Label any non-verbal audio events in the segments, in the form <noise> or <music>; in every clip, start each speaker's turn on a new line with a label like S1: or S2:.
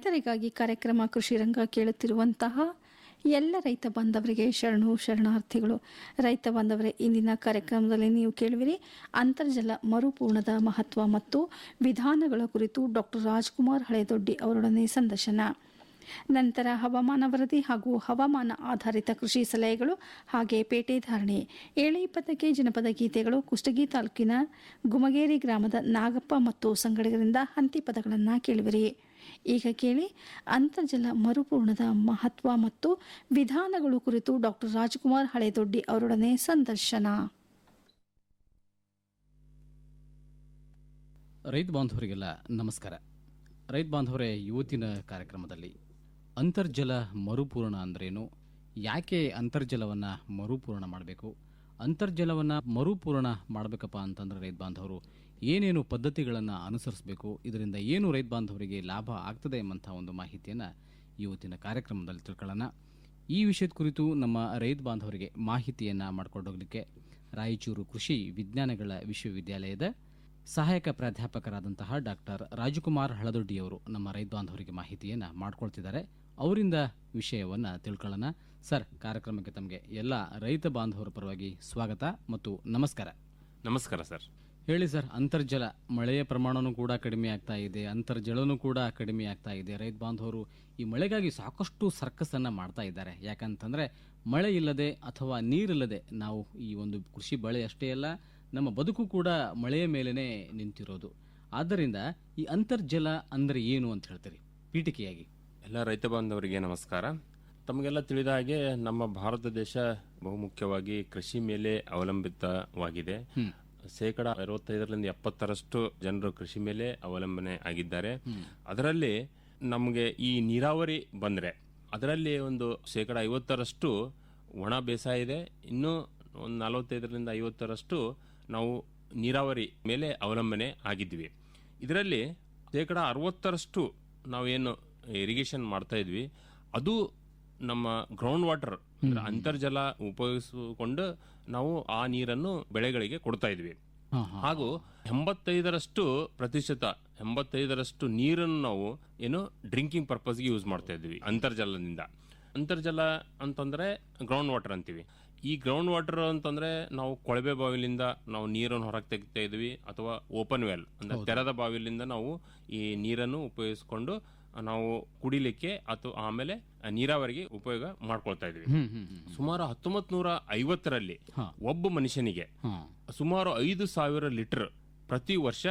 S1: ರೈತರಿಗಾಗಿ ಕಾರ್ಯಕ್ರಮ ಕೃಷಿ ರಂಗ ಕೇಳುತ್ತಿರುವಂತಹ ಎಲ್ಲ ರೈತ ಬಾಂಧವರಿಗೆ ಶರಣು ಶರಣಾರ್ಥಿಗಳು, ರೈತ ಬಾಂಧವರೇ, ಇಂದಿನ ಕಾರ್ಯಕ್ರಮದಲ್ಲಿ ನೀವು ಕೇಳುವಿರಿ ಅಂತರ್ಜಲ ಮರುಪೂರ್ಣದ ಮಹತ್ವ ಮತ್ತು ವಿಧಾನಗಳ ಕುರಿತು ಡಾಕ್ಟರ್ ರಾಜ್ಕುಮಾರ್ ಹಳೆದೊಡ್ಡಿ ಅವರೊಡನೆ ಸಂದರ್ಶನ. ನಂತರ ಹವಾಮಾನ ವರದಿ ಹಾಗೂ ಹವಾಮಾನ ಆಧಾರಿತ ಕೃಷಿ ಸಲಹೆಗಳು ಹಾಗೆ ಪೇಟೆ ಧಾರಣೆ. ಏಳು ಇಪ್ಪತ್ತಕ್ಕೆ ಜನಪದ ಗೀತೆಗಳು ಕುಷ್ಟಗಿ ತಾಲೂಕಿನ ಗುಮಗೇರಿ ಗ್ರಾಮದ ನಾಗಪ್ಪ ಮತ್ತು ಸಂಗಡಿಗರಿಂದ ಹಂತಿ ಪದಗಳನ್ನು ಕೇಳುವಿರಿ. ಈಗ ಕೇಳಿ, ಅಂತರ್ಜಲ ಮರುಪೂರ್ಣದ ಮಹತ್ವ ಮತ್ತು ವಿಧಾನಗಳು ಕುರಿತು ಡಾಕ್ಟರ್ ರಾಜ್ಕುಮಾರ್ ಹಳೆದೊಡ್ಡಿ ಅವರೊಡನೆ ಸಂದರ್ಶನ.
S2: ರೈತ ಬಾಂಧವರಿಗೆಲ್ಲ ನಮಸ್ಕಾರ. ರೈತ ಬಾಂಧವರೇ, ಇವತ್ತಿನ ಕಾರ್ಯಕ್ರಮದಲ್ಲಿ ಅಂತರ್ಜಲ ಮರುಪೂರ್ಣ ಅಂದ್ರೇನು? ಯಾಕೆ ಅಂತರ್ಜಲವನ್ನು ಮರುಪೂರ್ಣ ಮಾಡಬೇಕು? ಅಂತರ್ಜಲವನ್ನು ಮರುಪೂರ್ಣ ಮಾಡಬೇಕಪ್ಪ ಅಂತಂದ್ರೆ ರೈತ ಬಾಂಧವರು ಏನೇನು ಪದ್ಧತಿಗಳನ್ನು ಅನುಸರಿಸಬೇಕು, ಇದರಿಂದ ಏನು ರೈತ ಬಾಂಧವರಿಗೆ ಲಾಭ ಆಗ್ತದೆ ಎಂಬಂಥ ಒಂದು ಮಾಹಿತಿಯನ್ನು ಇವತ್ತಿನ ಕಾರ್ಯಕ್ರಮದಲ್ಲಿ ತಿಳ್ಕೊಳ್ಳೋಣ. ಈ ವಿಷಯದ ಕುರಿತು ನಮ್ಮ ರೈತ ಬಾಂಧವರಿಗೆ ಮಾಹಿತಿಯನ್ನು ಮಾಡಿಕೊಂಡೋಗ್ಲಿಕ್ಕೆ ರಾಯಚೂರು ಕೃಷಿ ವಿಜ್ಞಾನಗಳ ವಿಶ್ವವಿದ್ಯಾಲಯದ ಸಹಾಯಕ ಪ್ರಾಧ್ಯಾಪಕರಾದಂತಹ ಡಾಕ್ಟರ್ ರಾಜಕುಮಾರ್ ಹಳದೊಡ್ಡಿಯವರು ನಮ್ಮ ರೈತ ಬಾಂಧವರಿಗೆ ಮಾಹಿತಿಯನ್ನು ಮಾಡ್ಕೊಳ್ತಿದ್ದಾರೆ. ಅವರಿಂದ ವಿಷಯವನ್ನು ತಿಳ್ಕೊಳ್ಳೋಣ. ಸರ್, ಕಾರ್ಯಕ್ರಮಕ್ಕೆ ತಮಗೆ ಎಲ್ಲ ರೈತ ಬಾಂಧವರ ಪರವಾಗಿ ಸ್ವಾಗತ ಮತ್ತು ನಮಸ್ಕಾರ.
S3: ನಮಸ್ಕಾರ ಸರ್.
S2: ಹೇಳಿ ಸರ್ ಅಂತರ್ಜಲ ಮಳೆಯ ಪ್ರಮಾಣನೂ ಕೂಡ ಕಡಿಮೆ ಆಗ್ತಾ ಇದೆ ಅಂತರ್ಜಲನೂ ಕೂಡ ಕಡಿಮೆ ಆಗ್ತಾ ಇದೆ. ರೈತ ಬಾಂಧವರು ಈ ಮಳೆಗಾಗಿ ಸಾಕಷ್ಟು ಸರ್ಕಸನ್ನು ಮಾಡ್ತಾ ಇದ್ದಾರೆ. ಯಾಕಂತಂದರೆ ಮಳೆ ಇಲ್ಲದೆ ಅಥವಾ ನೀರಿಲ್ಲದೆ ನಾವು ಈ ಒಂದು ಕೃಷಿ ಬೆಳೆ ಅಷ್ಟೇ ಅಲ್ಲ ನಮ್ಮ ಬದುಕು ಕೂಡ ಮಳೆಯ ಮೇಲೇ ನಿಂತಿರೋದು. ಆದ್ದರಿಂದ ಈ ಅಂತರ್ಜಲ ಅಂದರೆ ಏನು ಅಂತ ಹೇಳ್ತೀರಿ? ಪೀಠಿಕೆಯಾಗಿ.
S3: ಎಲ್ಲ ರೈತ ಬಾಂಧವರಿಗೆ ನಮಸ್ಕಾರ. ತಮಗೆಲ್ಲ ತಿಳಿದ ಹಾಗೆ ನಮ್ಮ ಭಾರತ ದೇಶ ಬಹುಮುಖ್ಯವಾಗಿ ಕೃಷಿ ಮೇಲೆ ಅವಲಂಬಿತವಾಗಿದೆ. ಶೇಕಡ ಅರವತ್ತೈದರಿಂದ ಎಪ್ಪತ್ತರಷ್ಟು ಜನರು ಕೃಷಿ ಮೇಲೆ ಅವಲಂಬನೆ ಆಗಿದ್ದಾರೆ. ಅದರಲ್ಲಿ ನಮಗೆ ಈ ನೀರಾವರಿ ಬಂದರೆ ಅದರಲ್ಲಿ ಒಂದು ಶೇಕಡ ಐವತ್ತರಷ್ಟು ಒಣ ಬೇಸಾಯ ಇದೆ. ಇನ್ನೂ ಒಂದು ನಲವತ್ತೈದರಿಂದ ಐವತ್ತರಷ್ಟು ನಾವು ನೀರಾವರಿ ಮೇಲೆ ಅವಲಂಬನೆ ಆಗಿದ್ವಿ. ಇದರಲ್ಲಿ ಶೇಕಡ ಅರವತ್ತರಷ್ಟು ನಾವೇನು ಇರಿಗೇಷನ್ ಮಾಡ್ತಾ ಇದ್ವಿ. ಅದು ನಮ್ಮ ಗ್ರೌಂಡ್ ವಾಟರ್ ಅಂತರ್ಜಲ ಉಪಯೋಗಿಸಿಕೊಂಡು ನಾವು ಆ ನೀರನ್ನು ಬೆಳೆಗಳಿಗೆ ಕೊಡ್ತಾ ಇದ್ವಿ. ಹಾಗೂ ಎಂಬತ್ತೈದರಷ್ಟು ಪ್ರತಿಶತ ಎಂಬತ್ತೈದರಷ್ಟು ನೀರನ್ನು ನಾವು ಏನು ಡ್ರಿಂಕಿಂಗ್ ಪರ್ಪಸ್ಗೆ ಯೂಸ್ ಮಾಡ್ತಾ ಇದ್ವಿ ಅಂತರ್ಜಲದಿಂದ. ಅಂತರ್ಜಲ ಅಂತಂದ್ರೆ ಗ್ರೌಂಡ್ ವಾಟರ್ ಅಂತೀವಿ. ಈ ಗ್ರೌಂಡ್ ವಾಟರ್ ಅಂತಂದ್ರೆ ನಾವು ಕೊಳವೆ ಬಾವಿಲಿಂದ ನಾವು ನೀರನ್ನು ಹೊರಗೆ ತೆಗಿತಾ ಇದ್ವಿ ಅಥವಾ ಓಪನ್ ವೆಲ್ ಅಂದ್ರೆ ತೆರೆದ ಬಾವಿಲಿಂದ ನಾವು ಈ ನೀರನ್ನು ಉಪಯೋಗಿಸ್ಕೊಂಡು ನಾವು ಕುಡಿಲಿಕ್ಕೆ ಅಥವಾ ಆಮೇಲೆ ನೀರಾವರಿಗೆ ಉಪಯೋಗ ಮಾಡ್ಕೊಳ್ತಾ ಇದ್ವಿ ಸುಮಾರು ಹತ್ತೊಂಬತ್ ನೂರ ಐವತ್ತರಲ್ಲಿ ಒಬ್ಬ ಮನುಷ್ಯನಿಗೆ ಸುಮಾರು ಐದು ಸಾವಿರ ಲೀಟರ್ ಪ್ರತಿ ವರ್ಷ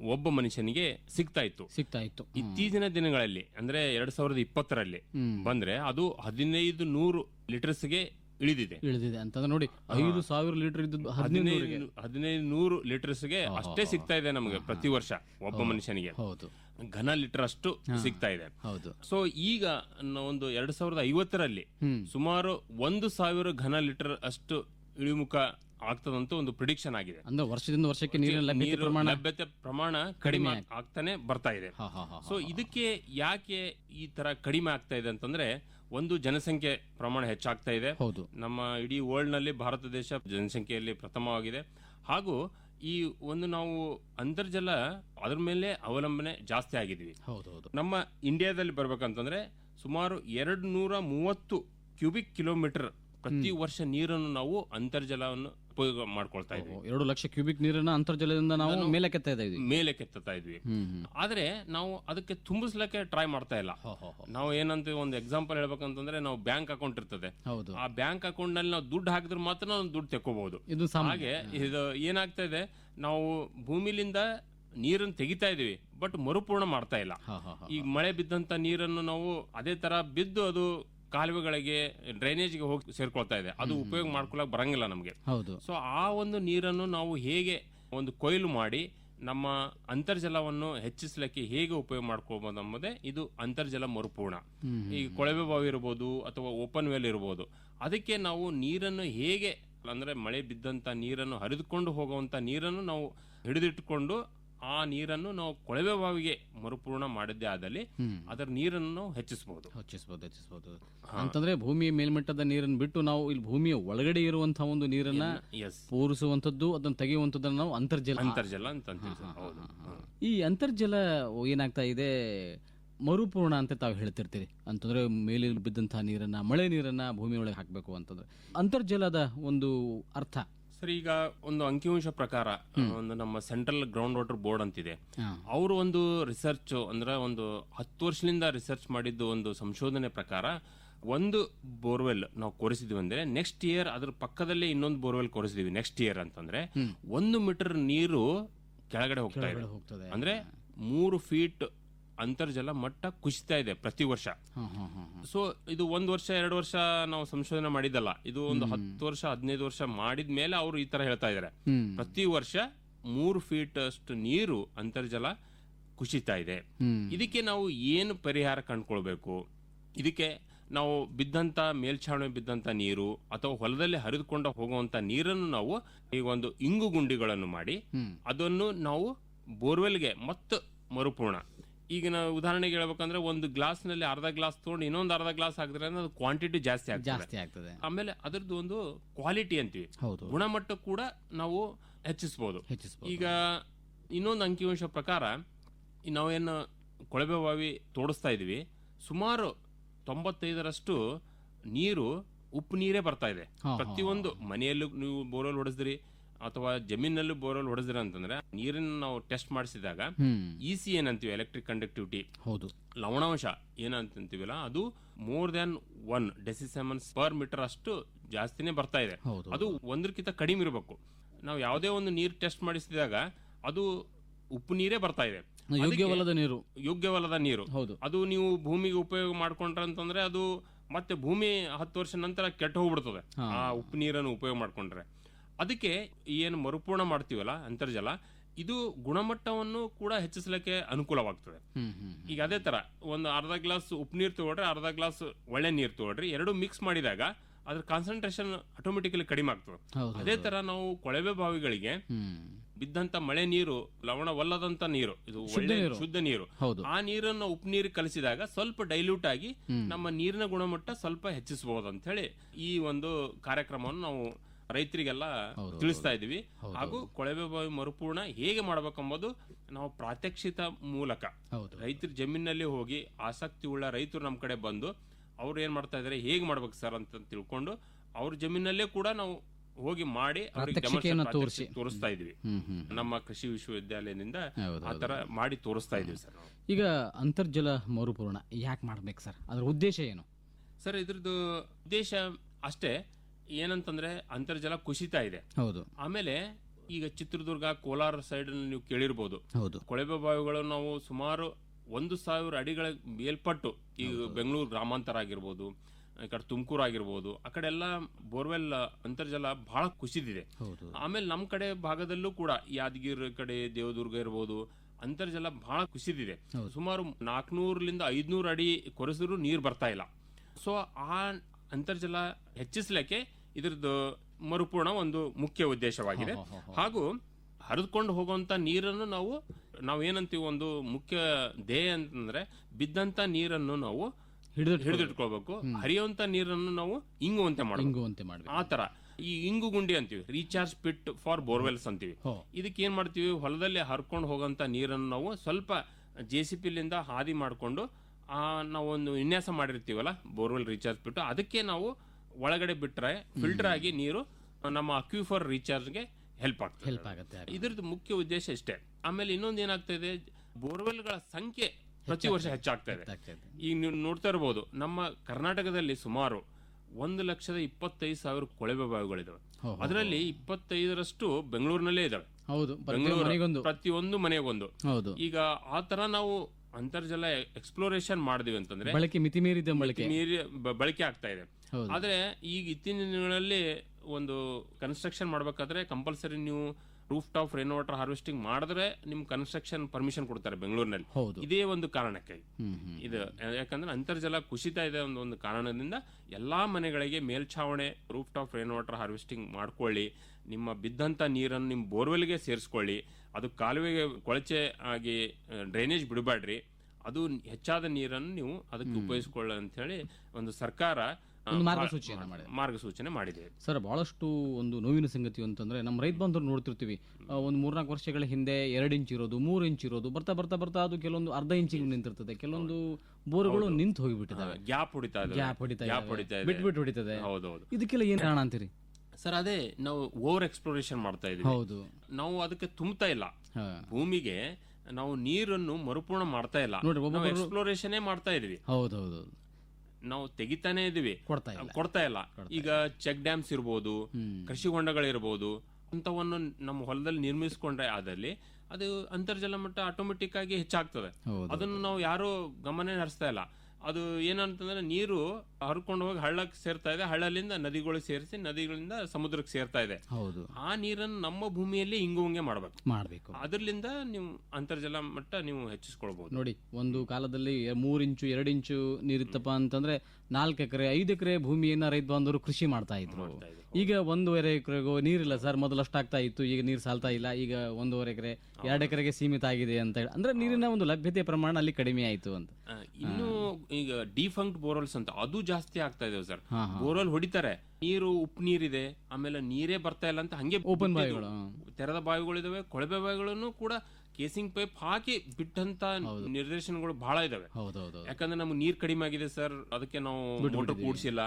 S3: ಒಬ್ಬ ಮನುಷ್ಯನಿಗೆ ಸಿಗ್ತಾ ಇತ್ತು.
S2: ಸಿಗ್ತಾ ಇತ್ತು.
S3: ಇತ್ತೀಚಿನ ದಿನಗಳಲ್ಲಿ ಅಂದ್ರೆ ಎರಡ್ ಸಾವಿರದ ಇಪ್ಪತ್ತರಲ್ಲಿ ಬಂದ್ರೆ ಅದು ಹದಿನೈದು ನೂರು ಲೀಟರ್ಸ್ಗೆ ಇಳಿದಿದೆ.
S2: ಇಳಿದಿದೆ. ಅಂತಂದ್ರೆ ನೋಡಿ ಐದು ಸಾವಿರ ಲೀಟರ್ ಇದ್ದದ್ದು ಹದಿನೈದು
S3: ಹದಿನೈದು ಹದಿನೈದು ನೂರು ಲೀಟರ್ಸ್ಗೆ ಅಷ್ಟೇ ಸಿಗ್ತಾ ಇದೆ ನಮಗೆ ಪ್ರತಿ ವರ್ಷ ಒಬ್ಬ ಮನುಷ್ಯನಿಗೆ.
S2: ಹೌದು.
S3: ಘನ ಲೀಟರ್ ಅಷ್ಟು ಸಿಗ್ತಾ ಇದೆ.
S2: ಹೌದು.
S3: ಸೊ ಈಗ ನ- ಒಂದು ಎರಡ್ ಸಾವಿರದ ಐವತ್ತರಲ್ಲಿ ಸುಮಾರು ಒಂದು ಸಾವಿರ ಘನ ಲೀಟರ್ ಅಷ್ಟು ಇಳಿಮುಖ ಆಗ್ತದಂತ ಒಂದು ಪ್ರಿಡಿಕ್ಷನ್ ಆಗಿದೆ.
S2: ಅಂದ್ರೆ ವರ್ಷದಿಂದ ವರ್ಷಕ್ಕೆ ನೀರಿನ ಲಭ್ಯತೆ
S3: ನೀರು
S2: ಪ್ರಮಾಣ
S3: ಲಭ್ಯತೆ ಪ್ರಮಾಣ ಕಡಿಮೆ ಆಗ್ತಾನೆ ಬರ್ತಾ ಇದೆ.
S2: ಹಾ ಹಾ ಹಾ
S3: ಸೊ ಇದಕ್ಕೆ ಯಾಕೆ ಈ ತರ ಕಡಿಮೆ ಆಗ್ತಾ ಇದೆ ಅಂತಂದ್ರೆ ಒಂದು ಜನಸಂಖ್ಯೆ ಪ್ರಮಾಣ ಹೆಚ್ಚಾಗ್ತಾ ಇದೆ.
S2: ಹೌದು.
S3: ನಮ್ಮ ಇಡೀ ವರ್ಲ್ಡ್ನಲ್ಲಿ ಭಾರತ ದೇಶ ಜನಸಂಖ್ಯೆಯಲ್ಲಿ ಪ್ರಥಮವಾಗಿದೆ. ಹಾಗೂ ಈ ಒಂದು ನಾವು ಅಂತರ್ಜಲ ಅದ್ರ ಮೇಲೆ ಅವಲಂಬನೆ ಜಾಸ್ತಿ ಆಗಿದ್ವಿ
S2: ಹೌದು ಹೌದು
S3: ನಮ್ಮ ಇಂಡಿಯಾದಲ್ಲಿ ಬರ್ಬೇಕಂತಂದ್ರೆ ಸುಮಾರು ಎರಡು ನೂರ ಮೂವತ್ತು ಕ್ಯೂಬಿಕ್ ಕಿಲೋಮೀಟರ್ ಪ್ರತಿ ವರ್ಷ ನೀರನ್ನು ನಾವು ಅಂತರ್ಜಲವನ್ನು ಉಪಯೋಗ ಮಾಡ್ಕೊಳ್ತಾ ಇದ್ವಿ.
S2: ಎರಡು ಲಕ್ಷ ಕ್ಯೂಬಿಕ್ ನೀರನ್ನ ಅಂತರ್ಜಲದಿಂದ ನಾವು ಮೇಲೆ ಕೆತ್ತಾ ಇದ್ವಿ
S3: ಮೇಲೆ ಕೆತ್ತಾ ಇದ್ವಿ. ಆದ್ರೆ ನಾವು ಅದಕ್ಕೆ ತುಂಬಿಸ್ಲಿಕ್ಕೆ ಟ್ರೈ ಮಾಡ್ತಾ ಇಲ್ಲ. ನಾವು ಏನಂತ ಒಂದು ಎಕ್ಸಾಂಪಲ್ ಹೇಳ್ಬೇಕಂತಂದ್ರೆ ನಾವು ಬ್ಯಾಂಕ್ ಅಕೌಂಟ್ ಇರ್ತದೆ.
S2: ಹೌದು.
S3: ಆ ಬ್ಯಾಂಕ್ ಅಕೌಂಟ್ನಲ್ಲಿ ನಾವು ದುಡ್ಡು ಹಾಕಿದ್ರೆ ಮಾತ್ರ ನಾವು ದುಡ್ಡು ತೆಕ್ಕೋಬಹುದು
S2: ಇದು
S3: ಹಾಗೆ ಇದು ಏನಾಗ್ತಾ ಇದೆ ನಾವು ಭೂಮಿಲಿಂದ ನೀರನ್ನು ತೆಗಿತಾ ಇದೀವಿ ಬಟ್ ಮರುಪೂರ್ಣ ಮಾಡ್ತಾ ಇಲ್ಲ. ಈಗ ಮಳೆ ಬಿದ್ದಂತ ನೀರನ್ನು ನಾವು ಅದೇ ತರ ಬಿದ್ದು ಅದು ಕಾಲುವೆಗಳಿಗೆ ಡ್ರೈನೇಜ್ಗೆ ಹೋಗಿ ಸೇರ್ಕೊಳ್ತಾ ಇದೆ. ಅದು ಉಪಯೋಗ ಮಾಡ್ಕೊಳಕ್ ಬರಂಗಿಲ್ಲ ನಮಗೆ.
S2: ಹೌದು.
S3: ಸೊ ಆ ಒಂದು ನೀರನ್ನು ನಾವು ಹೇಗೆ ಒಂದು ಕೊಯ್ಲು ಮಾಡಿ ನಮ್ಮ ಅಂತರ್ಜಲವನ್ನು ಹೆಚ್ಚಿಸಲಿಕ್ಕೆ ಹೇಗೆ ಉಪಯೋಗ ಮಾಡ್ಕೋಬಹುದು ಅನ್ನೋದೇ ಇದು ಅಂತರ್ಜಲ ಮರುಪೂರ್ಣ. ಈ ಕೊಳವೆ ಬಾವಿ ಇರ್ಬೋದು ಅಥವಾ ಓಪನ್ ವೆಲ್ ಇರ್ಬೋದು. ಅದಕ್ಕೆ ನಾವು ನೀರನ್ನು ಹೇಗೆ ಅಂದ್ರೆ ಮಳೆ ಬಿದ್ದಂತ ನೀರನ್ನು ಹರಿದುಕೊಂಡು ಹೋಗುವಂತ ನೀರನ್ನು ನಾವು ಹಿಡಿದಿಟ್ಟುಕೊಂಡು ಆ ನೀರನ್ನು ನಾವು ಕೊಳವೆ ಬಾವಿಗೆ ಮರುಪೂರ್ಣ ಮಾಡಿದ್ದೇ ಆದಲ್ಲಿ ಅದರ ನೀರನ್ನು ನಾವು ಹೆಚ್ಚಿಸಬಹುದು
S2: ಹೆಚ್ಚಿಸಬಹುದು ಹೆಚ್ಚಿಸಬಹುದು ಅಂತಂದ್ರೆ ಭೂಮಿಯ ಮೇಲ್ಮಟ್ಟದ ನೀರನ್ನು ಬಿಟ್ಟು ನಾವು ಇಲ್ಲಿ ಭೂಮಿಯ ಒಳಗಡೆ ಇರುವಂತಹ ಒಂದು ನೀರನ್ನ ಪೂರಿಸುವಂತದ್ದು ಅದನ್ನ ತೆಗೆಯುವಂತದ್ದನ್ನ ನಾವು ಅಂತರ್ಜಲ.
S3: ಅಂತರ್ಜಲ ಅಂತ
S2: ಈ ಅಂತರ್ಜಲ ಏನಾಗ್ತಾ ಇದೆ? ಮರುಪೂರ್ಣ ಅಂತ ತಾವು ಹೇಳ್ತಿರ್ತೀರಿ. ಅಂತಂದ್ರೆ ಮೇಲೆ ಬಿದ್ದಂತಹ ನೀರನ್ನ ಮಳೆ ನೀರನ್ನ ಭೂಮಿಯೊಳಗೆ ಒಳಗೆ ಹಾಕಬೇಕು ಅಂತಂದ್ರೆ. ಅಂತರ್ಜಲದ ಒಂದು ಅರ್ಥ
S3: ಸರ್ ಈಗ ಒಂದು ಅಂಕಿಅಂಶ ಪ್ರಕಾರ ಒಂದು ನಮ್ಮ ಸೆಂಟ್ರಲ್ ಗ್ರೌಂಡ್ ವಾಟರ್ ಬೋರ್ಡ್ ಅಂತಿದೆ. ಅವರು ಒಂದು ರಿಸರ್ಚ್ ಅಂದ್ರೆ ಒಂದು ಹತ್ತು ವರ್ಷದಿಂದ ರಿಸರ್ಚ್ ಮಾಡಿದ್ದು ಒಂದು ಸಂಶೋಧನೆ ಪ್ರಕಾರ ಒಂದು ಬೋರ್ವೆಲ್ ನಾವು ಕೊರೆಸಿದ್ವಿ ಅಂದ್ರೆ ನೆಕ್ಸ್ಟ್ ಇಯರ್ ಅದ್ರ ಪಕ್ಕದಲ್ಲೇ ಇನ್ನೊಂದು ಬೋರ್ವೆಲ್ ಕೊರೆಸಿದ್ವಿ ನೆಕ್ಸ್ಟ್ ಇಯರ್ ಅಂತಂದ್ರೆ ಒಂದು ಮೀಟರ್ ನೀರು ಕೆಳಗಡೆ ಹೋಗ್ತಾ ಇದೆ.
S2: ಹೋಗ್ತದೆ.
S3: ಅಂದ್ರೆ ಮೂರು ಫೀಟ್ ಅಂತರ್ಜಲ ಮಟ್ಟ ಕುಸಿತಾ ಇದೆ ಪ್ರತಿ ವರ್ಷ. ಸೊ ಇದು ಒಂದು ವರ್ಷ ಎರಡು ವರ್ಷ ನಾವು ಸಂಶೋಧನೆ ಮಾಡಿದಲ್ಲ ಇದು ಒಂದು ಹತ್ತು ವರ್ಷ ಹದಿನೈದು ವರ್ಷ ಮಾಡಿದ ಮೇಲೆ ಅವರು ಈ ತರ ಹೇಳ್ತಾ ಇದ್ದಾರೆ ಪ್ರತಿ ವರ್ಷ ಮೂರು ಫೀಟ್ ಅಷ್ಟು ನೀರು ಅಂತರ್ಜಲ ಕುಸಿತಾ ಇದೆ. ಇದಕ್ಕೆ ನಾವು ಏನು ಪರಿಹಾರ ಕಂಡುಕೊಳ್ಬೇಕು? ಇದಕ್ಕೆ ನಾವು ಬಿದ್ದಂತ ಮೇಲ್ಛಾವಣಿ ಬಿದ್ದಂತ ನೀರು ಅಥವಾ ಹೊಲದಲ್ಲಿ ಹರಿದುಕೊಂಡು ಹೋಗುವಂತ ನೀರನ್ನು ನಾವು ಈಗ ಒಂದು ಇಂಗು ಗುಂಡಿಗಳನ್ನು ಮಾಡಿ ಅದನ್ನು ನಾವು ಬೋರ್ವೆಲ್ಗೆ ಮತ್ತೆ ಮರುಪೂರ್ಣ. ಈಗ ನಾವು ಉದಾಹರಣೆಗೆ ಹೇಳ್ಬೇಕಂದ್ರೆ ಒಂದು ಗ್ಲಾಸ್ನಲ್ಲಿ ಅರ್ಧ ಗ್ಲಾಸ್ ತೊಗೊಂಡು ಇನ್ನೊಂದು ಅರ್ಧ ಗ್ಲಾಸ್ ಹಾಕಿದ್ರೆ ಅದು ಕ್ವಾಂಟಿಟಿ ಜಾಸ್ತಿ ಆಗ್ತದೆ.
S2: ಜಾಸ್ತಿ ಆಗ್ತದೆ.
S3: ಆಮೇಲೆ ಅದರದ್ದು ಒಂದು ಕ್ವಾಲಿಟಿ ಅಂತೀವಿ.
S2: ಹೌದು.
S3: ಗುಣಮಟ್ಟ ಕೂಡ ನಾವು ಹೆಚ್ಚಿಸಬಹುದು
S2: ಹೆಚ್ಚಿಸ್ಬೋದು.
S3: ಈಗ ಇನ್ನೊಂದು ಅಂಕಿಅಂಶ ಪ್ರಕಾರ ಈ ನಾವೇನು ಕೊಳವೆ ಬಾವಿ ತೋಡಿಸ್ತಾ ಇದೀವಿ ಸುಮಾರು ತೊಂಬತ್ತೈದರಷ್ಟು ನೀರು ಉಪ್ಪು ನೀರೇ ಬರ್ತಾ ಇದೆ. ಪ್ರತಿಯೊಂದು ಮನೆಯಲ್ಲೂ ನೀವು ಬೋರ್ವೆಲ್ ಹೊಡೆಸಿದ್ರಿ ಅಥವಾ ಜಮೀನಲ್ಲಿ ಬೋರ್ವೆಲ್ ಹೊಡೆದ್ರ ಅಂತಂದ್ರೆ ನೀರನ್ನ ನಾವು ಟೆಸ್ಟ್ ಮಾಡಿಸಿದಾಗ
S2: ಇಸಿ
S3: ಇ ಸಿ ಏನಂತೀವಿ ಎಲೆಕ್ಟ್ರಿಕ್ ಕಂಡಕ್ಟಿವಿಟಿ
S2: ಹೌದು.
S3: ಲವಣಾಂಶ ಏನಂತೀವಲ್ಲ ಅದು more than one decisiemens per metre ಅಷ್ಟು ಜಾಸ್ತಿನೇ ಬರ್ತಾ ಇದೆ. ಅದು ಒಂದಕ್ಕಿಂತ ಕಡಿಮೆ ಇರಬೇಕು. ನಾವು ಯಾವುದೇ ಒಂದು ನೀರು ಟೆಸ್ಟ್ ಮಾಡಿಸಿದಾಗ ಅದು ಉಪ್ಪು ನೀರೇ ಬರ್ತಾ ಇದೆ.
S2: ಯೋಗ್ಯವಲ್ಲದ ನೀರು.
S3: ಯೋಗ್ಯವಲ್ಲದ ನೀರು.
S2: ಹೌದು.
S3: ಅದು ನೀವು ಭೂಮಿಗೆ ಉಪಯೋಗ ಮಾಡ್ಕೊಂಡ್ರೆ ಅಂತಂದ್ರೆ ಅದು ಮತ್ತೆ ಭೂಮಿ ಹತ್ತು ವರ್ಷ ನಂತರ ಕೆಟ್ಟ ಹೋಗ್ಬಿಡ್ತದೆ. ಆ ಉಪ್ಪು ನೀರನ್ನು ಉಪಯೋಗ ಮಾಡ್ಕೊಂಡ್ರೆ. ಅದಕ್ಕೆ ಏನು ಮರುಪೂರ್ಣ ಮಾಡ್ತೀವಲ್ಲ ಅಂತರ್ಜಲ ಇದು ಗುಣಮಟ್ಟವನ್ನು ಕೂಡ ಹೆಚ್ಚಿಸಲಿಕ್ಕೆ ಅನುಕೂಲವಾಗ್ತದೆ. ಈಗ ಅದೇ ತರ ಒಂದು ಅರ್ಧ ಗ್ಲಾಸ್ ಉಪ್ಪು ನೀರು ತಗೊಳ್ರಿ ಅರ್ಧ ಗ್ಲಾಸ್ ಒಳ್ಳೆ ನೀರು ತಗೊಳ್ರಿ ಎರಡು ಮಿಕ್ಸ್ ಮಾಡಿದಾಗ ಅದ್ರ ಕಾನ್ಸಂಟ್ರೇಷನ್ ಆಟೋಮೆಟಿಕಲಿ ಕಡಿಮೆ ಆಗ್ತದೆ. ಅದೇ ತರ ನಾವು ಕೊಳವೆ ಬಾವಿಗಳಿಗೆ ಬಿದ್ದಂತ ಮಳೆ ನೀರು ಲವಣವಲ್ಲದಂತ ನೀರು ಇದು ಒಳ್ಳೆ ಶುದ್ಧ ನೀರು ಆ ನೀರನ್ನು ಉಪ್ಪು ನೀರು ಕಲಿಸಿದಾಗ ಸ್ವಲ್ಪ ಡೈಲ್ಯೂಟ್ ಆಗಿ ನಮ್ಮ ನೀರಿನ ಗುಣಮಟ್ಟ ಸ್ವಲ್ಪ ಹೆಚ್ಚಿಸಬಹುದು ಅಂತ ಹೇಳಿ ಈ ಒಂದು ಕಾರ್ಯಕ್ರಮವನ್ನು ನಾವು ರೈತರಿಗೆಲ್ಲ ತಿಳಿಸ್ತಾ ಇದೀವಿ ಹಾಗೂ ಕೊಳವೆ ಬಾವಿ ಮರುಪೂರ್ಣ ಹೇಗೆ ಮಾಡ್ಬೇಕಂಬುದು ನಾವು ಪ್ರಾತ್ಯಕ್ಷಿತ ಮೂಲಕ ರೈತರ ಜಮೀನಲ್ಲಿ ಹೋಗಿ ಆಸಕ್ತಿ ಉಳ್ಳ ರೈತರು ನಮ್ಮ ಕಡೆ ಬಂದು ಅವ್ರು ಏನ್ ಮಾಡ್ತಾ ಇದಾರೆ ಹೇಗೆ ಮಾಡ್ಬೇಕು ಸರ್ ಅಂತ ತಿಳ್ಕೊಂಡು ಅವ್ರ ಜಮೀನಲ್ಲೇ ಕೂಡ ನಾವು ಹೋಗಿ ಮಾಡಿ ಅವ್ರಿಗೆ. ತೋರಿಸ್ತಾ ಇದೀವಿ. ನಮ್ಮ ಕೃಷಿ ವಿಶ್ವವಿದ್ಯಾಲಯದಿಂದ ಆತರ ಮಾಡಿ ತೋರಿಸ್ತಾ ಇದೀವಿ ಸರ್
S2: ಈಗ ಅಂತರ್ಜಲ ಮರುಪೂರ್ಣ ಯಾಕೆ ಮಾಡ್ಬೇಕು ಸರ್? ಅದ್ರ ಉದ್ದೇಶ ಏನು?
S3: ಸರ್ ಇದ್ರದ್ದು ಉದ್ದೇಶ ಅಷ್ಟೇ. ಏನಂತಂದ್ರೆ ಅಂತರ್ಜಲ ಕುಸಿತಾ ಇದೆ.
S2: ಹೌದು.
S3: ಆಮೇಲೆ ಈಗ ಚಿತ್ರದುರ್ಗ ಕೋಲಾರ ಸೈಡ್ ನೀವು ಕೇಳಿರ್ಬೋದು.
S2: ಹೌದು.
S3: ಕೊಳವೆ ಬಾವಿಗಳು ನಾವು ಸುಮಾರು ಒಂದು ಸಾವಿರ ಅಡಿಗಳ ಮೇಲ್ಪಟ್ಟು ಈಗ ಬೆಂಗಳೂರು ಗ್ರಾಮಾಂತರ ಆಗಿರ್ಬೋದು ಈ ಕಡೆ ತುಮಕೂರು ಆಗಿರ್ಬೋದು ಆ ಕಡೆ ಎಲ್ಲ ಬೋರ್ವೆಲ್ ಅಂತರ್ಜಲ ಬಹಳ ಕುಸಿದಿದೆ. ಆಮೇಲೆ ನಮ್ಮ ಕಡೆ ಭಾಗದಲ್ಲೂ ಕೂಡ ಯಾದಗಿರಿ ಕಡೆ ದೇವದುರ್ಗ ಇರ್ಬೋದು ಅಂತರ್ಜಲ ಬಹಳ ಕುಸಿದಿದೆ. ಸುಮಾರು ನಾಲ್ಕನೂರಲಿಂದ ಐದ್ನೂರು ಅಡಿ ಕೊರೆಸಿದ್ರು ನೀರು ಬರ್ತಾ ಇಲ್ಲ. ಸೊ ಆ ಅಂತರ್ಜಲ ಹೆಚ್ಚಿಸ್ಲಿಕ್ಕೆ ಇದ್ರದ್ದು ಮರುಪೂರ್ಣ ಒಂದು ಮುಖ್ಯ ಉದ್ದೇಶವಾಗಿದೆ. ಹಾಗೂ ಹರಿದುಕೊಂಡು ಹೋಗುವಂತ ನೀರನ್ನು ನಾವು ನಾವೇನಂತೀವಿ ಒಂದು ಮುಖ್ಯ ಧ್ಯೇಯ ಅಂತಂದ್ರೆ ಬಿದ್ದಂತ ನೀರನ್ನು ನಾವು
S2: ಹಿಡಿದು
S3: ಹಿಡಿದಿಟ್ಕೊಳ್ಬೇಕು. ಹರಿಯುವಂತ ನೀರನ್ನು ನಾವು ಇಂಗುವಂತೆ ಮಾಡಬೇಕು.
S2: ಮಾಡಿ
S3: ಆ ತರ ಈ ಇಂಗು ಗುಂಡಿ ಅಂತೀವಿ ರೀಚಾರ್ಜ್ ಪಿಟ್ ಫಾರ್ ಬೋರ್ವೆಲ್ಸ್ ಅಂತೀವಿ. ಇದಕ್ಕೆ ಏನ್ ಮಾಡ್ತೀವಿ ಹೊಲದಲ್ಲಿ ಹರ್ಕೊಂಡು ಹೋಗೋಂಥ ನೀರನ್ನು ನಾವು ಸ್ವಲ್ಪ ಜೆ ಸಿ ಪಿಲಿಂದ ಹಾದಿ ಮಾಡಿಕೊಂಡು ಆ ನಾವು ಒಂದು ವಿನ್ಯಾಸ ಮಾಡಿರ್ತೀವಲ್ಲ ಬೋರ್ವೆಲ್ ರೀಚಾರ್ಜ್ ಪಿಟ್ ಅದಕ್ಕೆ ನಾವು ಒಳಗಡೆ ಬಿಟ್ರೆ ಫಿಲ್ಟರ್ ಆಗಿ ನೀರು ನಮ್ಮ ಅಕ್ಯೂಫರ್ ರೀಚಾರ್ಜ್ಗೆ ಹೆಲ್ಪ್ ಆಗ್ತದೆ.
S2: ಹೆಲ್ಪ್ ಆಗುತ್ತೆ
S3: ಇದ್ರದ್ದು ಮುಖ್ಯ ಉದ್ದೇಶ ಇಷ್ಟೇ. ಆಮೇಲೆ ಇನ್ನೊಂದು ಏನಾಗ್ತಾ ಇದೆ ಬೋರ್ವೆಲ್ಗಳ ಸಂಖ್ಯೆ ಪ್ರತಿ ವರ್ಷ ಹೆಚ್ಚಾಗ್ತಾ ಇದೆ. ಈಗ ನೀವು ನೋಡ್ತಾ ಇರಬಹುದು ನಮ್ಮ ಕರ್ನಾಟಕದಲ್ಲಿ ಸುಮಾರು ಒಂದು ಲಕ್ಷದ ಇಪ್ಪತ್ತೈದು ಸಾವಿರ ಕೊಳವೆ ಬಾವಿಗಳಿದಾವೆ ಅದರಲ್ಲಿ ಇಪ್ಪತ್ತೈದರಷ್ಟು ಬೆಂಗಳೂರಿನಲ್ಲೇ ಇದಾವೆ.
S2: ಹೌದು
S3: ಬೆಂಗಳೂರು ಪ್ರತಿಯೊಂದು ಮನೆಗೊಂದು.
S2: ಹೌದು.
S3: ಈಗ ಆ ತರ ನಾವು ಅಂತರ್ಜಲ ಎಕ್ಸ್ಪ್ಲೋರೇಷನ್ ಮಾಡಿದ್ವಿ ಅಂತಂದ್ರೆ
S2: ಬಳಕೆ ಮಿತಿ ಮೀರಿದ ಬಳಕೆ.
S3: ನೀರಿ ಬಳಕೆ ಆಗ್ತಾ ಇದೆ. ಆದ್ರೆ ಈಗ ಇತ್ತೀಚಿನ ದಿನಗಳಲ್ಲಿ ಒಂದು ಕನ್ಸ್ಟ್ರಕ್ಷನ್ ಮಾಡ್ಬೇಕಾದ್ರೆ ಕಂಪಲ್ಸರಿ ನೀವು roof top rain water harvesting ಮಾಡಿದ್ರೆ ನಿಮ್ ಕನ್ಸ್ಟ್ರಕ್ಷನ್ ಪರ್ಮಿಷನ್ ಕೊಡ್ತಾರೆ ಬೆಂಗಳೂರಿನಲ್ಲಿ. ಇದೇ ಒಂದು ಕಾರಣಕ್ಕೆ. ಇದು ಯಾಕಂದ್ರೆ ಅಂತರ್ಜಲ ಕುಸಿತ ಇದೆ ಒಂದು ಒಂದು ಕಾರಣದಿಂದ ಎಲ್ಲಾ ಮನೆಗಳಿಗೆ ಮೇಲ್ಛಾವಣೆ roof top rain water harvesting ಮಾಡ್ಕೊಳ್ಳಿ. ನಿಮ್ಮ ಬಿದ್ದಂತ ನೀರನ್ನು ನಿಮ್ಮ ಬೋರ್ವೆಲ್ಗೆ ಸೇರಿಸ್ಕೊಳ್ಳಿ. ಅದು ಕಾಲುವೆಗೆ ಕೊಳಚೆ ಆಗಿ ಡ್ರೈನೇಜ್ ಬಿಡಬೇಡ್ರಿ ಅದು ಹೆಚ್ಚಾದ ನೀರನ್ನು ನೀವು ಅದಕ್ಕೆ ಉಪಯೋಗಿಸ್ಕೊಳ್ಳ ಅಂತ ಹೇಳಿ ಒಂದು ಸರ್ಕಾರ
S2: ಮಾರ್ಗಸೂಚಿಯನ್ನು ಮಾಡಿದೆ.
S3: ಮಾರ್ಗಸೂಚನೆ ಮಾಡಿದೆ.
S2: ಸರ್ ಬಹಳಷ್ಟು ಒಂದು ನೋವಿನ ಸಂಗತಿ ಅಂತಂದ್ರೆ ನಮ್ಮ ರೈತ ಬಂದ್ರು ನೋಡ್ತಿರ್ತೀವಿ. ಒಂದು ಮೂರ್ನಾಲ್ಕು ವರ್ಷಗಳ ಹಿಂದೆ ಎರಡು ಇಂಚ್ ಇರೋದು ಮೂರು ಇಂಚ್ ಇರೋದು ಬರ್ತಾ ಬರ್ತಾ ಬರ್ತಾ ಅದು ಕೆಲವೊಂದು ಅರ್ಧ ಇಂಚಿಗೆ ನಿಂತಿರ್ತದೆ. ಕೆಲವೊಂದು ಬೋರ್ಗಳು ನಿಂತು ಹೋಗಿಬಿಟ್ಟಿದ್ದಾವೆ.
S3: ಗ್ಯಾಪ್ ಹೊಡಿತಾ ಇದೆ.
S2: ಗ್ಯಾಪ್ ಹೊಡಿತಾ
S3: ಗ್ಯಾಪ್ ಹೊಡಿತಾ ಇದೆ.
S2: ಬಿಟ್ಟು ಬಿಟ್ಟು ಹೊಡಿತದೆ
S3: ಹೌದೌದು
S2: ಇದಕ್ಕೆಲ್ಲ ಏನ್ ಕಾರಣ ಅಂತೀರಿ?
S3: ಸರ್ ಅದೇ ನಾವು ಓವರ್ ಎಕ್ಸ್ಪ್ಲೋರೇಷನ್ ಮಾಡ್ತಾ ಇದೀವಿ.
S2: ಹೌದು.
S3: ನಾವು ಅದಕ್ಕೆ ತುಂಬ್ತಾ ಇಲ್ಲ.
S2: ಹಾ.
S3: ಭೂಮಿಗೆ ನಾವು ನೀರನ್ನು ಮರುಪೂರ್ಣ ಮಾಡ್ತಾ ಇಲ್ಲ.
S2: ನೋಡ್ರಿ,
S3: ನಾವು ಎಕ್ಸ್ಪ್ಲೋರೇಷನ್ ಮಾಡ್ತಾ ಇದೀವಿ.
S2: ಹೌದು ಹೌದು ಹೌದು.
S3: ನಾವು ತೆಗಿತಾನೆ ಇದೀವಿ.
S2: ಕೊಡ್ತಾ ಇಲ್ಲ.
S3: ಕೊಡ್ತಾ ಇಲ್ಲ. ಈಗ ಚೆಕ್ ಡ್ಯಾಮ್ಸ್ ಇರ್ಬೋದು ಕೃಷಿ ಹೊಂಡಗಳಿರ್ಬೋದು ಅಂತವನ್ನು ನಮ್ಮ ಹೊಲದಲ್ಲಿ ನಿರ್ಮಿಸಿಕೊಂಡ್ರೆ ಆದಲ್ಲಿ ಅದು ಅಂತರ್ಜಲ ಮಟ್ಟ ಆಟೋಮೆಟಿಕ್ ಆಗಿ ಹೆಚ್ಚಾಗ್ತದೆ.
S2: ಹೌದು.
S3: ಅದನ್ನು ನಾವು ಯಾರು ಗಮನ ಹರಿಸ್ತಾ ಇಲ್ಲ. ಅದು ಏನಂತಂದ್ರೆ ನೀರು ಹರ್ಕೊಂಡು ಹೋಗಿ ಹಳ್ಳಕ್ಕೆ ಸೇರ್ತಾ ಇದೆ. ಹಳ್ಳಲಿಂದ ನದಿಗಳಿಗೆ ಸೇರಿಸಿ ನದಿಗಳಿಂದ ಸಮುದ್ರಕ್ಕೆ ಸೇರ್ತಾ ಇದೆ.
S2: ಹೌದು.
S3: ಆ ನೀರನ್ನು ನಮ್ಮ ಭೂಮಿಯಲ್ಲಿ ಹಿಂಗುವಂಗೆ ಮಾಡ್ಬೇಕು.
S2: ಮಾಡಬೇಕು.
S3: ಅದರಿಂದ ನೀವು ಅಂತರ್ಜಲ ಮಟ್ಟ ನೀವು ಹೆಚ್ಚಿಸ್ಕೊಳ್ಬಹುದು
S2: ನೋಡಿ ಒಂದು ಕಾಲದಲ್ಲಿ ಮೂರು ಇಂಚು ಎರಡು ಇಂಚು ನೀರಿತ್ತಪ್ಪ ಅಂತಂದ್ರೆ ನಾಲ್ಕು ಎಕರೆ ಐದು ಎಕರೆ ಭೂಮಿಯನ್ನ ರೈತ ಬಾಂಧವರು ಕೃಷಿ ಮಾಡ್ತಾ ಇದ್ರು. ಈಗ ಒಂದೂವರೆ ಎಕರೆಗೂ ನೀರಿಲ್ಲ ಸರ್ ಮೊದಲು ಅಷ್ಟಾಗ್ತಾ ಇತ್ತು ಈಗ ನೀರು ಸಾಲ್ತಾ ಇಲ್ಲ ಈಗ ಒಂದೂವರೆ ಎಕರೆ ಎರಡು ಎಕರೆಗೆ ಸೀಮಿತ ಆಗಿದೆ ಅಂತ ಹೇಳಿ. ಅಂದ್ರೆ ನೀರಿನ ಒಂದು ಲಭ್ಯತೆ ಪ್ರಮಾಣ ಅಲ್ಲಿ ಕಡಿಮೆ ಆಯ್ತು ಅಂತ.
S3: ಇನ್ನು ಈಗ ಡಿಫಂಕ್ಟ್ ಬೋರ್ವೆಲ್ಸ್ ಅಂತ ಅದು ಜಾಸ್ತಿ ಆಗ್ತಾ ಇದೆ ಸರ್. ಬೋರ್ವೆಲ್ ಹೊಡಿತಾರೆ. ನೀರು ಉಪ್ಪು ನೀರಿದೆ ಆಮೇಲೆ ನೀರೇ ಬರ್ತಾ ಇಲ್ಲ ಅಂತ ಹಂಗೆ
S2: ಓಪನ್. ಬಾವಿಗಳು
S3: ತೆರೆದ ಬಾವಿಗಳಿದಾವೆ ಕೊಳವೆ ಬಾವಿಗಳನ್ನು ಕೂಡ ಕೇಸಿಂಗ್ ಪೈಪ್ ಹಾಕಿ ಬಿಟ್ಟಂತ ನಿರ್ದೇಶನಗಳು ಬಹಳ ಇದಾವೆ. ಯಾಕಂದ್ರೆ ನಮ್ಗೆ ನೀರ್ ಕಡಿಮೆ ಆಗಿದೆ ಸರ್ ಅದಕ್ಕೆ ನಾವು ಮೋಟರ್ ಕೂಡಿಸಿಲ್ಲ.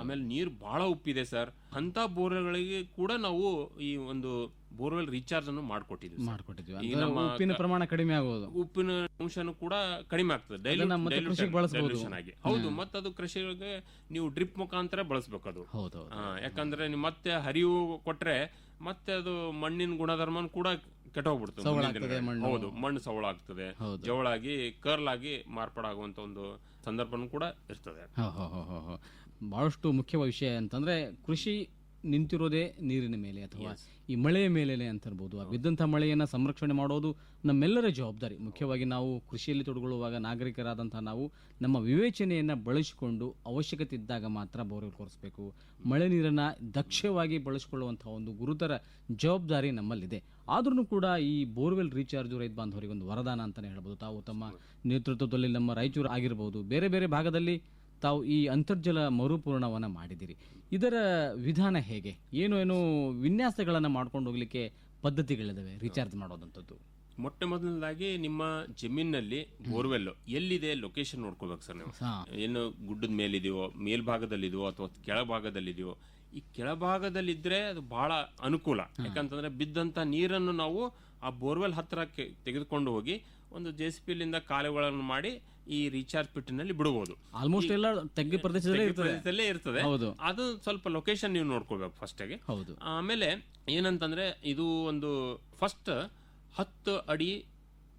S3: ಆಮೇಲೆ ನೀರ್ ಬಹಳ ಉಪ್ಪಿದೆ ಸರ್. ಅಂತ ಬೋರ್ಗಳಿಗೆ ಕೂಡ ನಾವು ಈ ಒಂದು ಬೋರ್ವೆಲ್ ರೀಚಾರ್ಜ್ ಅನ್ನು ಮಾಡ್ಕೊಟ್ಟಿದ್ವಿ.
S2: ಮಾಡ್ಕೊಟ್ಟಿದ್ವಿ ಉಪ್ಪಿನ ಪ್ರಮಾಣ ಕಡಿಮೆ ಆಗೋದು.
S3: ಉಪ್ಪಿನ ಅಂಶನು ಕೂಡ ಕಡಿಮೆ ಆಗ್ತದೆ.
S2: ಡೈಲಿ ಮತ್ತೆ ಕೃಷಿಗೆ ಬಳಸ್ಬೋದು.
S3: dilution ಆಗಿ. ಹೌದು ಮತ್ತೆ ಅದು ಕೃಷಿಗೆ ನೀವು ಡ್ರಿಪ್ ಮುಖಾಂತರ ಬಳಸ್ಬೇಕು ಅದು ಹೌದು ಯಾಕಂದ್ರೆ ನೀವು ಮತ್ತೆ ಹರಿವು ಕೊಟ್ರೆ ಮತ್ತೆ ಅದು ಮಣ್ಣಿನ ಗುಣಧರ್ಮನ ಕೂಡ ಕೆಟ್ಟೋಗ್ಬಿಡ್ತದೆ. ಹೌದು ಮಣ್ಣು
S2: ಸವಳಾಗ್ತದೆ
S3: ಜವಳಾಗಿ ಕರ್ಲ್ ಆಗಿ ಮಾರ್ಪಾಡಾಗುವಂತ ಒಂದು ಸಂದರ್ಭನೂ ಕೂಡ ಇರ್ತದೆ.
S2: ಬಹಳಷ್ಟು ಮುಖ್ಯವಾದ ವಿಷಯ ಅಂತಂದ್ರೆ ಕೃಷಿ ನಿಂತಿರೋದೇ ನೀರಿನ ಮೇಲೆ ಅಥವಾ ಈ ಮಳೆಯ ಮೇಲೆ ಅಂತ ಇರ್ಬೋದು. ಆ ಬಿದ್ದಂಥ ಮಳೆಯನ್ನು ಸಂರಕ್ಷಣೆ ಮಾಡೋದು ನಮ್ಮೆಲ್ಲರ ಜವಾಬ್ದಾರಿ. ಮುಖ್ಯವಾಗಿ ನಾವು ಕೃಷಿಯಲ್ಲಿ ತೊಡಗೊಳ್ಳುವಾಗ ನಾಗರಿಕರಾದಂಥ ನಾವು ನಮ್ಮ ವಿವೇಚನೆಯನ್ನು ಬಳಸಿಕೊಂಡು ಅವಶ್ಯಕತೆ ಇದ್ದಾಗ ಮಾತ್ರ ಬೋರ್ವೆಲ್ ಕೊರೆಸಬೇಕು. ಮಳೆ ನೀರನ್ನು ದಕ್ಷವಾಗಿ ಬಳಸಿಕೊಳ್ಳುವಂಥ ಒಂದು ಗುರುತರ ಜವಾಬ್ದಾರಿ ನಮ್ಮಲ್ಲಿದೆ. ಆದ್ರೂ ಕೂಡ ಈ ಬೋರ್ವೆಲ್ ರೀಚಾರ್ಜ್ ರೈತ ಬಾಂಧವರಿಗೆ ಒಂದು ವರದಾನ ಅಂತಲೇ ಹೇಳ್ಬೋದು. ತಾವು ತಮ್ಮ ನೇತೃತ್ವದಲ್ಲಿ ನಮ್ಮ ರಾಯಚೂರು ಆಗಿರ್ಬೋದು. ಬೇರೆ ಬೇರೆ ಭಾಗದಲ್ಲಿ ತಾವು ಈ ಅಂತರ್ಜಲ ಮರುಪೂರಣವನ್ನು ಮಾಡಿದಿರಿ ಇದರ ವಿಧಾನ ಹೇಗೆ? ಏನು ಏನು ವಿನ್ಯಾಸಗಳನ್ನು ಮಾಡ್ಕೊಂಡು ಹೋಗ್ಲಿಕ್ಕೆ ಪದ್ಧತಿಗಳಿದಾವೆ ರೀಚಾರ್ಜ್ ಮಾಡೋದಂಥದ್ದು?
S3: ಮೊಟ್ಟೆ ಮೊದಲನೇದಾಗಿ ನಿಮ್ಮ ಜಮೀನಲ್ಲಿ ಬೋರ್ವೆಲ್ ಎಲ್ಲಿದೆ ಲೊಕೇಶನ್ ನೋಡ್ಕೋಬೇಕು ಸರ್ ನೀವು. ಏನು ಗುಡ್ಡದ ಮೇಲಿದೆಯೋ ಮೇಲ್ಭಾಗದಲ್ಲಿದೆಯೋ ಅಥವಾ ಕೆಳಭಾಗದಲ್ಲಿದೆಯೋ ಈ ಕೆಳಭಾಗದಲ್ಲಿದ್ರೆ ಅದು ಬಹಳ ಅನುಕೂಲ. ಯಾಕಂತಂದ್ರೆ ಬಿದ್ದಂತ ನೀರನ್ನು ನಾವು ಆ ಬೋರ್ವೆಲ್ ಹತ್ರಕ್ಕೆ ತೆಗೆದುಕೊಂಡು ಹೋಗಿ ಒಂದು ಜೆ ಸಿ ಪಿಲಿಂದ ಕಾಲುಗಳನ್ನು ಮಾಡಿ ಈ ರೀಚಾರ್ಜ್ ಪಿಟ್ಟಿನಲ್ಲಿ ಬಿಡಬಹುದು
S2: ಆಲ್ಮೋಸ್ಟ್ ಎಲ್ಲ ತಗ್ಗಿ ಪ್ರದೇಶದಲ್ಲೇ ಇರ್ತದೆ.
S3: ಪ್ರದೇಶದಲ್ಲೇ ಇರ್ತದೆ.
S2: ಹೌದು.
S3: ಅದು ಸ್ವಲ್ಪ ಲೊಕೇಶನ್ ನೀವು ನೋಡ್ಕೋಬೇಕು ಫಸ್ಟಿಗೆ
S2: ಹೌದು.
S3: ಆಮೇಲೆ ಏನಂತಂದ್ರೆ ಇದು ಒಂದು ಫಸ್ಟ್ ಹತ್ತು ಅಡಿ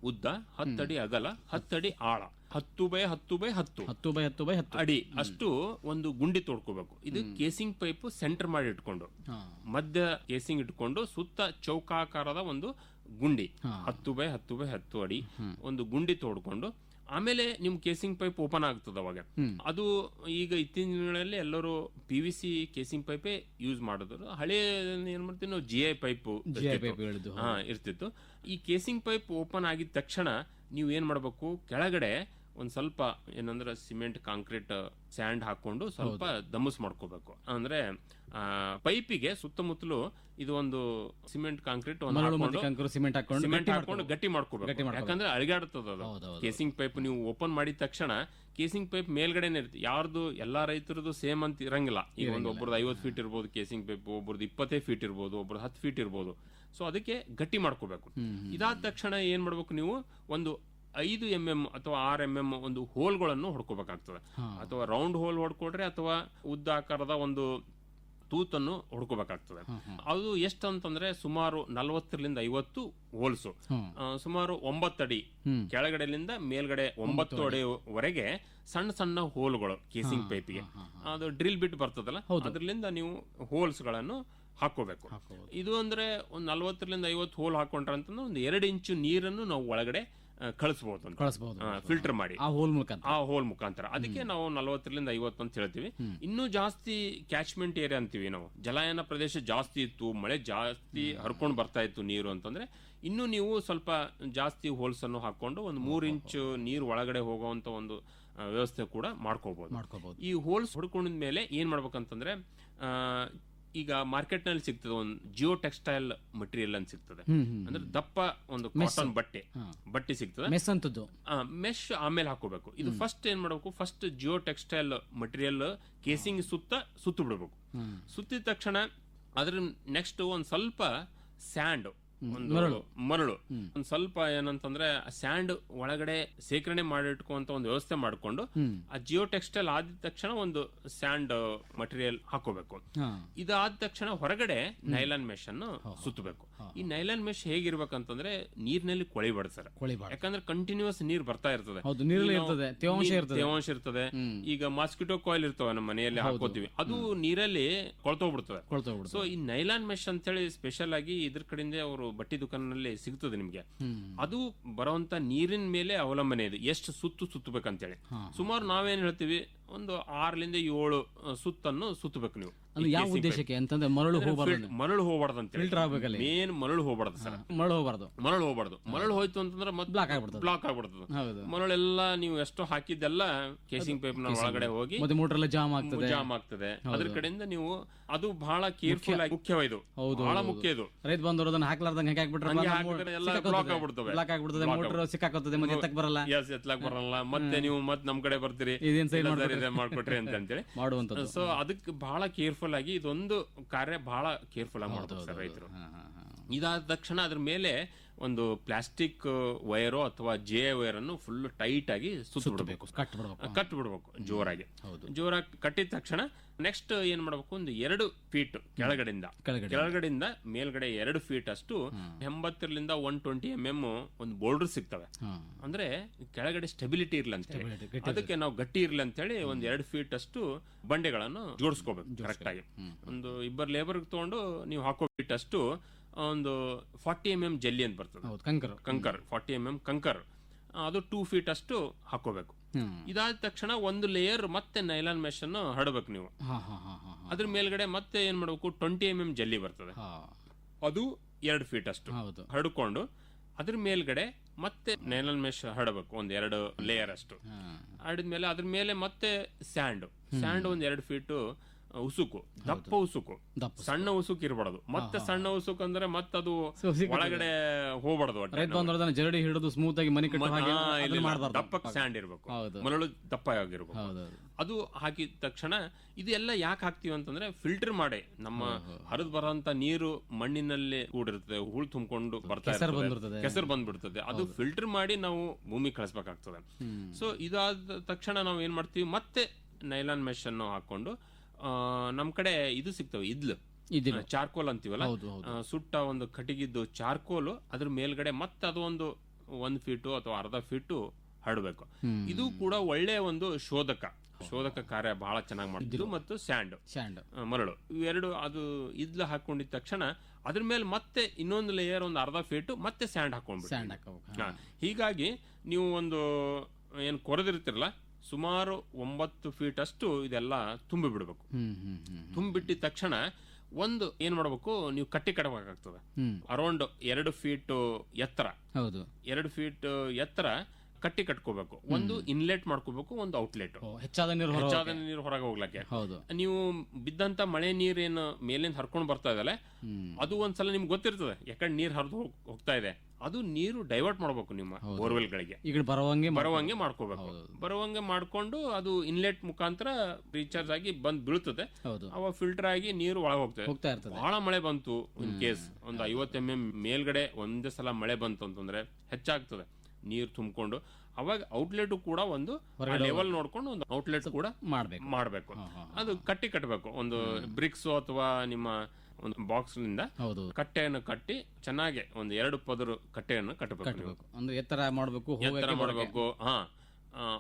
S3: ಉದ್ದ ಹತ್ತು ಅಡಿ ಅಗಲ ಹತ್ತಡಿ ಅಡಿ ಆಳ. ಹತ್ತು ಬೈ ಹತ್ತು ಬೈ ಹತ್ತು.
S2: ಹತ್ತು ಬೈ ಹತ್ತು ಬೈ ಹತ್ತು.
S3: ಅಡಿ. ಅಷ್ಟು ಒಂದು ಗುಂಡಿ ತೋಡ್ಕೋಬೇಕು ಇದು ಕೇಸಿಂಗ್ ಪೈಪ್ ಸೆಂಟರ್ ಮಾಡಿ ಇಟ್ಕೊಂಡು. ಮಧ್ಯ ಕೇಸಿಂಗ್ ಇಟ್ಕೊಂಡು ಸುತ್ತ ಚೌಕಾಕಾರದ ಒಂದು ಗುಂಡಿ. ಹತ್ತು ಬೈ ಹತ್ತು ಬೈ ಹತ್ತು ಅಡಿ ಒಂದು ಗುಂಡಿ ತೋಡ್ಕೊಂಡು ಆಮೇಲೆ ನಿಮ್ ಕೇಸಿಂಗ್ ಪೈಪ್ ಓಪನ್ ಆಗ್ತದ ಅವಾಗ. ಅದು ಈಗ ಇತ್ತೀಚಿನ ದಿನಗಳಲ್ಲಿ ಎಲ್ಲರೂ ಪಿ ವಿ ಸಿ ಕೇಸಿಂಗ್ ಪೈಪೇ ಯೂಸ್ ಮಾಡಿದ್ರು ಹಳೆ ಏನ್ ಮಾಡ್ತೀವಿ ನಾವು ಜಿ ಐ ಪೈಪ್
S2: ಪೈಪ್
S3: ಹಾ ಇರ್ತಿತ್ತು. ಈ ಕೇಸಿಂಗ್ ಪೈಪ್ ಓಪನ್ ಆಗಿದ ತಕ್ಷಣ ನೀವು ಏನ್ ಮಾಡ್ಬೇಕು? ಕೆಳಗಡೆ ಒಂದ್ ಸ್ವಲ್ಪ ಏನಂದ್ರೆ ಸಿಮೆಂಟ್ ಕಾಂಕ್ರೀಟ್ ಸ್ಯಾಂಡ್ ಹಾಕೊಂಡು ಸ್ವಲ್ಪ ದಮ್ಮಸ್ ಮಾಡ್ಕೋಬೇಕು. ಅಂದ್ರೆ ಪೈಪಿಗೆ ಸುತ್ತಮುತ್ತಲು ಇದು ಒಂದು ಸಿಮೆಂಟ್ ಕಾಂಕ್ರೀಟ್
S2: ಸಿಮೆಂಟ್ ಹಾಕೊಂಡು
S3: ಗಟ್ಟಿ ಮಾಡ್ಕೋಬೇಕು. ಯಾಕಂದ್ರೆ ಅಳಿಗಾಡ್ತದ ಕೇಸಿಂಗ್ ಪೈಪ್ ನೀವು ಓಪನ್ ಮಾಡಿದ ತಕ್ಷಣ ಕೇಸಿಂಗ್ ಪೈಪ್ ಮೇಲ್ಗಡೆನೆ ಇರುತ್ತೆ. ಯಾರ್ದು ಎಲ್ಲಾ ರೈತರದು ಸೇಮ್ ಅಂತ ಇರಂಗಿಲ್ಲ. ಈಗ ಒಂದು ಒಬ್ಬರದ್ದು ಐವತ್ತು ಫೀಟ್ ಇರ್ಬೋದು ಕೇಸಿಂಗ್ ಪೈಪ್ ಒಬ್ಬರದ್ದು ಇಪ್ಪತ್ತೇ ಫೀಟ್ ಇರ್ಬೋದು ಒಬ್ಬರದ್ದು ಹತ್ತು ಫೀಟ್ ಇರ್ಬೋದು. ಸೊ ಅದಕ್ಕೆ ಗಟ್ಟಿ ಮಾಡ್ಕೋಬೇಕು. ಇದಾದ ತಕ್ಷಣ ಏನ್ ಮಾಡ್ಬೇಕು ನೀವು? ಒಂದು ಐದು ಎಂ ಎಂ ಅಥವಾ ಆರ್ ಎಂ ಎಂ ಒಂದು ಹೋಲ್ಗಳನ್ನು ಹೊಡ್ಕೋಬೇಕಾಗ್ತದೆ. ಅಥವಾ ರೌಂಡ್ ಹೋಲ್ ಹೊಡ್ಕೊಡ್ರೆ ಅಥವಾ ಉದ್ದ ಆಕಾರದ ಒಂದು ತೂತನ್ನು ಹೊಡ್ಕೋಬೇಕಾಗ್ತದೆ. ಅದು ಎಷ್ಟು ಅಂತಂದ್ರೆ ಸುಮಾರು ನಲವತ್ತರಿಂದ ಐವತ್ತು ಹೋಲ್ಸು. ಸುಮಾರು ಒಂಬತ್ತಡಿ ಕೆಳಗಡೆಲಿಂದ ಮೇಲ್ಗಡೆ ಒಂಬತ್ತು ಅಡಿವರೆಗೆ ಸಣ್ಣ ಸಣ್ಣ ಹೋಲ್ಗಳು ಕೇಸಿಂಗ್ ಪೈಪಿಗೆ. ಅದು ಡ್ರಿಲ್ ಬಿಟ್ ಬರ್ತದಲ್ಲ ಅದರಿಂದ ನೀವು ಹೋಲ್ಸ್ಗಳನ್ನು ಹಾಕೋಬೇಕು ಇದು ಅಂದ್ರೆ ಒಂದು ನಲವತ್ತರಿಂದ ಐವತ್ತು ಹೋಲ್ ಹಾಕೊಂಡ್ರೆ ಅಂತಂದ್ರೆ ಒಂದು ಎರಡು ಇಂಚು ನೀರನ್ನು ನಾವು ಒಳಗಡೆ ಕಳಿಸಬಹುದು ಅಂತ.
S2: ಕಳಿಸಬಹುದು
S3: ಫಿಲ್ಟರ್ ಮಾಡಿ.
S2: ಆ ಹೋಲ್ ಮೂಲಕ
S3: ಆ ಹೋಲ್ ಮುಖಾಂತರ. ಅದಕ್ಕೆ ನಾವು ನಲವತ್ತರಿಂದ ಐವತ್ತು ಅಂತ ಹೇಳ್ತೀವಿ. ಇನ್ನೂ ಜಾಸ್ತಿ ಕ್ಯಾಚ್ಮೆಂಟ್ ಏರಿಯಾ ಅಂತೀವಿ ನಾವು. ಜಲಾಯನ ಪ್ರದೇಶ ಜಾಸ್ತಿ ಇತ್ತು ಮಳೆ ಜಾಸ್ತಿ ಹರ್ಕೊಂಡು ಬರ್ತಾ ಇತ್ತು ನೀರು ಅಂತಂದ್ರೆ ಇನ್ನು ನೀವು ಸ್ವಲ್ಪ ಜಾಸ್ತಿ ಹೋಲ್ಸ್ ಅನ್ನು ಹಾಕೊಂಡು ಒಂದು ಮೂರ್ ಇಂಚ್ ನೀರು ಒಳಗಡೆ ಹೋಗುವಂತ ಒಂದು ವ್ಯವಸ್ಥೆ ಕೂಡ ಮಾಡ್ಕೋಬಹುದು
S2: ಮಾಡ್ಕೋಬಹುದು
S3: ಈ ಹೋಲ್ಸ್ ಹೊಡ್ಕೊಂಡಿದ್ಮೇಲೆ ಏನ್ ಮಾಡ್ಬೇಕಂತಂದ್ರೆ ಈಗ ಮಾರ್ಕೆಟ್ನಲ್ಲಿ ಸಿಗ್ತದೆ ಒಂದು ಜಿಯೋ ಟೆಕ್ಸ್ಟೈಲ್ ಮಟೀರಿಯಲ್ ಅಂತ ಸಿಗ್ತದೆ. ಅಂದ್ರೆ ದಪ್ಪ ಒಂದು ಕಾಟನ್ ಬಟ್ಟೆ. ಬಟ್ಟೆ ಸಿಗ್ತದೆ.
S2: ಮೆಸ್ ಅಂತದ್ದು
S3: ಮೆಶ್ ಆಮೇಲೆ ಹಾಕೋಬೇಕು ಇದು ಫಸ್ಟ್ ಏನ್ ಮಾಡಬೇಕು? First Jio textile material casing ಸುತ್ತ ಸುತ್ತು ಬಿಡಬೇಕು. ಸುತ್ತಿದ ತಕ್ಷಣ ಅದ್ರ ನೆಕ್ಸ್ಟ್ ಒಂದ್ ಸ್ವಲ್ಪ ಸ್ಯಾಂಡ್ ಒಂದು
S2: ಮರಳು.
S3: ಮರಳು. ಒಂದ್ ಸ್ವಲ್ಪ ಏನಂತಂದ್ರೆ ಸ್ಯಾಂಡ್ ಒಳಗಡೆ ಶೇಖರಣೆ ಮಾಡಿಟ್ಕೊಂತ ಒಂದು ವ್ಯವಸ್ಥೆ ಮಾಡ್ಕೊಂಡು ಆ ಜಿಯೋ ಟೆಕ್ಸ್ಟೈಲ್ ಆದ ತಕ್ಷಣ ಒಂದು ಸ್ಯಾಂಡ್ ಮಟೀರಿಯಲ್ ಹಾಕೋಬೇಕು. ಇದಾದ ತಕ್ಷಣ ಹೊರಗಡೆ ನೈಲಾನ್ ಮೆಶ್ ಅನ್ನು ಸುತ್ತಬೇಕು. ಈ ನೈಲಾನ್ ಮೆಶ್ ಹೇಗಿರ್ಬೇಕಂತಂದ್ರೆ ನೀರಿನಲ್ಲಿ ಕೊಳಿಬಾರ್ದು ಸರ್. ಯಾಕಂದ್ರೆ ಕಂಟಿನ್ಯೂಸ್ ನೀರ್ ಬರ್ತಾ ಇರ್ತದೆ.
S2: ತೇವಾಂಶ ಇರ್ತದೆ
S3: ತೇವಾಂಶ ಇರ್ತದೆ. ಈಗ ಮಾಸ್ಕಿಟೋ ಕಾಯಿಲ್ ಇರ್ತವೆ ನಮ್ಮ ಮನೆಯಲ್ಲಿ ಹಾಕೋತೀವಿ. ಅದು ನೀರಲ್ಲಿ ಕೊಳ್ತೋಗ್ಬಿಡ್ತದೆ.
S2: ಕೊಳ್ತೋಗ್ಬಿಡ್ತು
S3: ಸೊ ಈ ನೈಲಾನ್ ಮೆಶ್ ಅಂತ ಹೇಳಿ ಸ್ಪೆಷಲ್ ಆಗಿ ಇದ್ರ ಕಡೆಯಿಂದ ಅವರು ಬಟ್ಟೆ ದುಕಾನಲ್ಲಿ ಸಿಗ್ತದೆ ನಿಮ್ಗೆ. ಅದು ಬರುವಂತ ನೀರಿನ ಮೇಲೆ ಅವಲಂಬನೆ ಇದೆ. ಎಷ್ಟು ಸುತ್ತು ಸುತ್ತಬೇಕಂತೇಳಿ. ಸುಮಾರು ನಾವೇನ್ ಹೇಳ್ತೀವಿ ಒಂದು ಆರರಿಂದ ಏಳು ಸುತ್ತನ್ನು ಸುತ್ತಬೇಕು ನೀವು.
S2: ಅಂದ್ರೆ ಯಾವ ಉದ್ದೇಶಕ್ಕೆ? ಅಂತಂದ್ರೆ ಮರಳು ಹೋಗಬಾರ್ದು
S3: ಮರಳು ಹೋಗ್ಬಾರ್ದು ಅಂತ
S2: ಫಿಲ್ಟರ್ ಆಗ್ಬೇಕಲ್ಲ.
S3: ಮೇನ್ ಮರಳು ಹೋಗ್ಬಾರ್ದು ಸರ್.
S2: ಮರಳು ಹೋಗಬಾರ್ದು.
S3: ಮರಳು ಹೋಗ್ಬಾರ್ದು. ಮರಳು ಹೋಯ್ತು ಅಂತಂದ್ರೆ ಮತ್ತೆ
S2: ಬ್ಲಾಕ್ ಆಗ್ಬಿಡ್ತದೆ.
S3: ಬ್ಲಾಕ್ ಆಗ್ಬಿಡ್ತದೆ.
S2: ಹೌದು.
S3: ಮರಳೆಲ್ಲ ನೀವು ಎಷ್ಟು ಹಾಕಿದ್ದೆಲ್ಲ ಕೇಸಿಂಗ್ ಪೇಪರ್ ಒಳಗಡೆ ಹೋಗಿ
S2: ಮತ್ತೆ ಮೋಟರ್ ಎಲ್ಲ ಜಾಮ್ ಆಗ್ತದೆ.
S3: ಜಾಮ್ ಆಗ್ತದೆ. ಅದ್ರ ಕಡೆಯಿಂದ ನೀವು ಅದು ಬಹಳ ಕೇರ್ಫುಲ್ ಆಗಿ ಮುಖ್ಯವಾಯ್ತು
S2: ಹೌದು,
S3: ಬಹಳ ಮುಖ್ಯ ಇದು.
S2: ರೈತ ಬಂದವರು ಅದನ್ನ ಹಾಕ್ಲಾರ್ದಂಗೆ ಹಾಕ್ಬಿಟ್ರೆ
S3: ಎಲ್ಲ block ಆಗ್ಬಿಡ್ತವೆ.
S2: ಬ್ಲಾಕ್ ಆಗ್ಬಿಡ್ತದೆ. ಮೋಟರ್ ಸಿಕ್ಕಾಕೋತದೆ. ಮತ್ತೆ ಎತ್ತಕ್ ಬರಲ್ಲ.
S3: ಎಸ್ ಎತ್ತಲಾಕ್ ಬರಲ್ಲ. ಮತ್ತೆ ನೀವು ಮತ್ತೆ ನಮ್ ಕಡೆ ಬರ್ತೀರಿ.
S2: ಇದೇನ್ ಸೈಡ್
S3: ಮಾಡ್ಕೊಟ್ರಿ. ಅಂತ ಹೇಳಿ. <laughs>
S2: ಮಾಡುವಂತ
S3: ಸೊ ಅದಕ್ಕೆ ಬಹಳ ಕೇರ್ಫುಲ್ ಆಗಿ ಇದೊಂದು ಕಾರ್ಯ ಬಹಳ ಕೇರ್ಫುಲ್ ಆಗಿ ಮಾಡ್ತಾರೆ ರೈತರು. ಇದಾದ ತಕ್ಷಣ ಅದ್ರ ಮೇಲೆ ಒಂದು ಪ್ಲಾಸ್ಟಿಕ್ ವೈರು ಅಥವಾ ಜೆ ವೈರ್ ಅನ್ನು ಫುಲ್ ಟೈಟ್ ಆಗಿ ಸುತ್ತಬಿಡ್ಬೇಕು
S2: ಕಟ್ ಬಿಡ್ಬೇಕು.
S3: ಕಟ್ ಬಿಡಬೇಕು ಜೋರಾಗಿ.
S2: ಹೌದು.
S3: ಜೋರಾಗಿ ಕಟ್ಟಿದ ತಕ್ಷಣ ನೆಕ್ಸ್ಟ್ ಏನ್ ಮಾಡಬೇಕು? ಒಂದು ಎರಡು ಫೀಟ್ ಕೆಳಗಡೆಯಿಂದ. ಕೆಳಗಡೆಯಿಂದ. ಮೇಲ್ಗಡೆ ಎರಡು ಫೀಟ್ ಅಷ್ಟು ಎಂಬತ್ತರಿಂದ ಒನ್ ಟ್ವೆಂಟಿ ಎಂ ಎಂ ಒಂದು ಬೋರ್ಡರ್ ಸಿಗ್ತವೆ. ಅಂದ್ರೆ ಕೆಳಗಡೆ ಸ್ಟೆಬಿಲಿಟಿ ಇರ್ಲಿ ಅಂತ ಹೇಳಿ. ಅದಕ್ಕೆ ನಾವು ಗಟ್ಟಿ ಇರ್ಲಿ ಅಂತ ಹೇಳಿ ಒಂದ್ ಎರಡು ಫೀಟ್ ಅಷ್ಟು ಬಂಡೆಗಳನ್ನು ಜೋಡಿಸ್ಕೋಬೇಕು ಕರೆಕ್ಟ್ ಆಗಿ. ಒಂದು ಇಬ್ಬರು ಲೇಬರ್ ತಗೊಂಡು ನೀವು ಹಾಕೋ ಫೀಟ್ ಅಷ್ಟು ಒಂದು ಫಾರ್ಟಿ ಎಂ ಎಂ ಜಲ್ಲಿ ಅಂತ ಬರ್ತದೆ.
S2: ಹೌದು ಕಂಕರು.
S3: ಕಂಕರ್ ಫಾರ್ಟಿ ಎಂ ಎಂ ಕಂಕರ್. ಅದು ಟೂ ಫೀಟ್ ಅಷ್ಟು ಹಾಕೋಬೇಕು ಇದಾದ ತಕ್ಷಣ ಒಂದು ಲೇಯರ್ ಮತ್ತೆ ನೈಲಾನ್ ಮೆಶ್ ಅನ್ನು ಹಡಬೇಕು ನೀವು. ಅದ್ರ ಮೇಲ್ಗಡೆ ಮತ್ತೆ ಏನ್ ಮಾಡಬೇಕು? ಟ್ವೆಂಟಿ ಎಂ ಎಂ ಜಲ್ಲಿ ಬರ್ತದೆ. ಅದು ಎರಡು ಫೀಟ್ ಅಷ್ಟು.
S2: ಹರಡ್ಕೊಂಡು
S3: ಹಡ್ಕೊಂಡು ಅದ್ರ ಮೇಲ್ಗಡೆ ಮತ್ತೆ ನೈಲಾನ್ ಮೆಶ್ ಹಡಬೇಕು ಒಂದ್ ಎರಡು ಲೇಯರ್ ಅಷ್ಟು. ಹರಡಿದ್ಮೇಲೆ ಅದ್ರ ಮೇಲೆ ಮತ್ತೆ ಸ್ಯಾಂಡ್ ಸ್ಯಾಂಡ್ ಒಂದ್ ಎರಡು ಫೀಟ್ ಉಸುಕು ದಪ್ಪ ಉಸುಕು. ಸಣ್ಣ ಉಸುಕು ಇರಬಾರ್ದು. ಮತ್ತೆ ಸಣ್ಣ ಉಸುಕು ಅಂದ್ರೆ ಮತ್ತದು. <laughs> ಒಳಗಡೆ ಹೋಗ್ಬಾರ್ದು
S2: ಜರಡಿ ಹಿಡಿದು ಸ್ಮೂತ್ ಆಗಿ ಮನೆ
S3: ದಪ್ಪ ಸ್ಯಾಂಡ್ ಇರಬೇಕು. ಮರಳು ದಪ್ಪ ಆಗಿರ್ಬೇಕು ಅದು ಹಾಕಿದ ತಕ್ಷಣ ಇದೆಲ್ಲ ಯಾಕೆ ಹಾಕ್ತಿವಿ ಅಂತಂದ್ರೆ ಫಿಲ್ಟರ್ ಮಾಡಿ. ನಮ್ಮ ಹರಿದು ಬರೋಂತ ನೀರು ಮಣ್ಣಿನಲ್ಲಿ ಕೂಡಿರ್ತದೆ ಹೂಳ್ ತುಂಬಿಕೊಂಡು ಬರ್ತಾ
S2: ಕೆಸರು
S3: ಇರ್ತದೆ.
S2: ಬಂದ್ಬಿಡ್ತದೆ.
S3: ಕೆಸರು ಬಂದ್ಬಿಡ್ತದೆ. ಅದು ಫಿಲ್ಟರ್ ಮಾಡಿ ನಾವು ಭೂಮಿ ಕಳಿಸ್ಬೇಕಾಗ್ತದೆ. ಸೊ ಇದಾದ ತಕ್ಷಣ ನಾವು ಏನ್ ಮಾಡ್ತೀವಿ? ಮತ್ತೆ ನೈಲಾನ್ ಮೆಶ್ ಅನ್ನು ಹಾಕೊಂಡು ಆ, ನಮ್ ಕಡೆ ಇದು ಸಿಗ್ತವೆ ಇದ್ಲು. ಚಾರ್ಕೋಲ್ ಅಂತೀವಲ್ಲ? ಸುಟ್ಟ ಒಂದು ಕಟಿಗಿದ್ದು ಚಾರ್ಕೋಲ್ ಅದ್ರ ಮೇಲ್ಗಡೆ ಮತ್ತೆ ಅದು ಒಂದು ಒಂದ್ ಫೀಟು ಅಥವಾ ಅರ್ಧ ಫೀಟು ಹರಡ್ಬೇಕು. ಇದು ಕೂಡ ಒಳ್ಳೆ ಒಂದು ಶೋಧಕ. ಶೋಧಕ ಕಾರ್ಯ ಬಹಳ ಚೆನ್ನಾಗಿ ಮಾಡ್ತಿದ್ರು ಮತ್ತು ಸ್ಯಾಂಡ್.
S2: ಸ್ಯಾಂಡ್.
S3: ಮರಳು. ಇವೆರಡು ಅದು ಇದ್ಲ ಹಾಕೊಂಡಿದ ತಕ್ಷಣ ಅದ್ರ ಮೇಲೆ ಮತ್ತೆ ಇನ್ನೊಂದು ಲೇಯರ್ ಒಂದು ಅರ್ಧ ಫೀಟು ಮತ್ತೆ ಸ್ಯಾಂಡ್ ಹಾಕೊಂಡ್ಬಿಟ್ಟು. ಹೀಗಾಗಿ ನೀವು ಒಂದು ಏನು ಕೊರೆದಿರ್ತಿರಲ್ಲ ಸುಮಾರು ಒಂಬತ್ತು ಫೀಟ್ ಅಷ್ಟು ಇದೆಲ್ಲ ತುಂಬಿ ಬಿಡ್ಬೇಕು
S2: ಹ್ಮ್ ಹ್ಮ್ ಹ್ಮ್.
S3: ತುಂಬಿಟ್ಟಿದ ತಕ್ಷಣ ಒಂದು ಏನ್ ಮಾಡ್ಬೇಕು ನೀವು ಕಟ್ಟಿ ಕಟ್ಟಬೇಕಾಗ್ತದೆ ಅರೌಂಡ್ ಎರಡು ಫೀಟ್ ಎತ್ತರ.
S2: ಹೌದು.
S3: ಎರಡು ಫೀಟ್ ಎತ್ತರ ಕಟ್ಟಿ ಕಟ್ಕೋಬೇಕು. ಒಂದು ಇನ್ಲೆಟ್ ಮಾಡ್ಕೋಬೇಕು ಒಂದು ಔಟ್ಲೆಟ್
S2: ಹೆಚ್ಚಾದ ನೀರು
S3: ಹೆಚ್ಚಾದ ನೀರು ಹೊರಗೆ ಹೋಗ್ಲಕ್ಕೆ.
S2: ಹೌದು.
S3: ನೀವು ಬಿದ್ದಂತ ಮಳೆ ನೀರೇನು ಮೇಲಿಂದ ಹರ್ಕೊಂಡು ಬರ್ತಾ ಇದಲ್ಲ ಅದು ಒಂದ್ಸಲ ನಿಮ್ಗೆ ಗೊತ್ತಿರ್ತದೆ ಯಾಕಂದ್ರೆ ನೀರ್ ಹರಿದು ಹೋಗ್ತಾ ಇದೆ. ಅದು ನೀರು ಡೈವರ್ಟ್ ಮಾಡ್ಬೇಕು ನಿಮ್ಮ ಬೋರ್ವೆಲ್ ಗಳಿಗೆ
S2: ಈಗ ಬರುವಂಗೆ
S3: ಬರುವಂಗೆ ಮಾಡ್ಕೋಬೇಕು. ಬರುವಂಗೆ ಮಾಡ್ಕೊಂಡು ಅದು ಇನ್ಲೆಟ್ ಮುಖಾಂತರ ರೀಚಾರ್ಜ್ ಆಗಿ ಬಂದ್ ಬೀಳ್ತದೆ.
S2: ಹೌದು.
S3: ಅವ ಫಿಲ್ಟರ್ ಆಗಿ ನೀರು ಒಳಗೆ ಹೋಗ್ತದೆ.
S2: ಹೋಗ್ತಾ
S3: ಬಹಳ ಮಳೆ ಬಂತು ಇನ್ ಕೇಸ್ ಒಂದು ಐವತ್ತು ಎಂ ಎಂ ಮೇಲ್ಗಡೆ ಒಂದೇ ಸಲ ಮಳೆ ಬಂತು ಅಂತಂದ್ರೆ ಹೆಚ್ಚಾಗ್ತದೆ. ನೀರು ತುಂಬಿಕೊಂಡು ಅವಾಗ ಔಟ್ಲೆಟ್ ಕೂಡ ಒಂದು ಲೆವೆಲ್ ನೋಡ್ಕೊಂಡು ಒಂದು ಔಟ್ಲೆಟ್ ಕೂಡ
S2: ಮಾಡ್ಬೇಕು.
S3: ಮಾಡಬೇಕು. ಅದು ಕಟ್ಟಿ ಕಟ್ಟಬೇಕು ಒಂದು ಬ್ರಿಕ್ಸ್ ಅಥವಾ ನಿಮ್ಮ ಒಂದು ಬಾಕ್ಸ್ನಿಂದ
S2: ಹೌದು
S3: ಕಟ್ಟೆಯನ್ನು ಕಟ್ಟಿ ಚೆನ್ನಾಗಿ ಒಂದು ಎರಡು ಪದರು ಕಟ್ಟೆಯನ್ನು ಕಟ್ಟಬೇಕು
S2: ಒಂದು ಅಂದ್ರೆ ಎತ್ತರ ಮಾಡಬೇಕು
S3: ಎತ್ತರ ಮಾಡಬೇಕು. ಹಾ.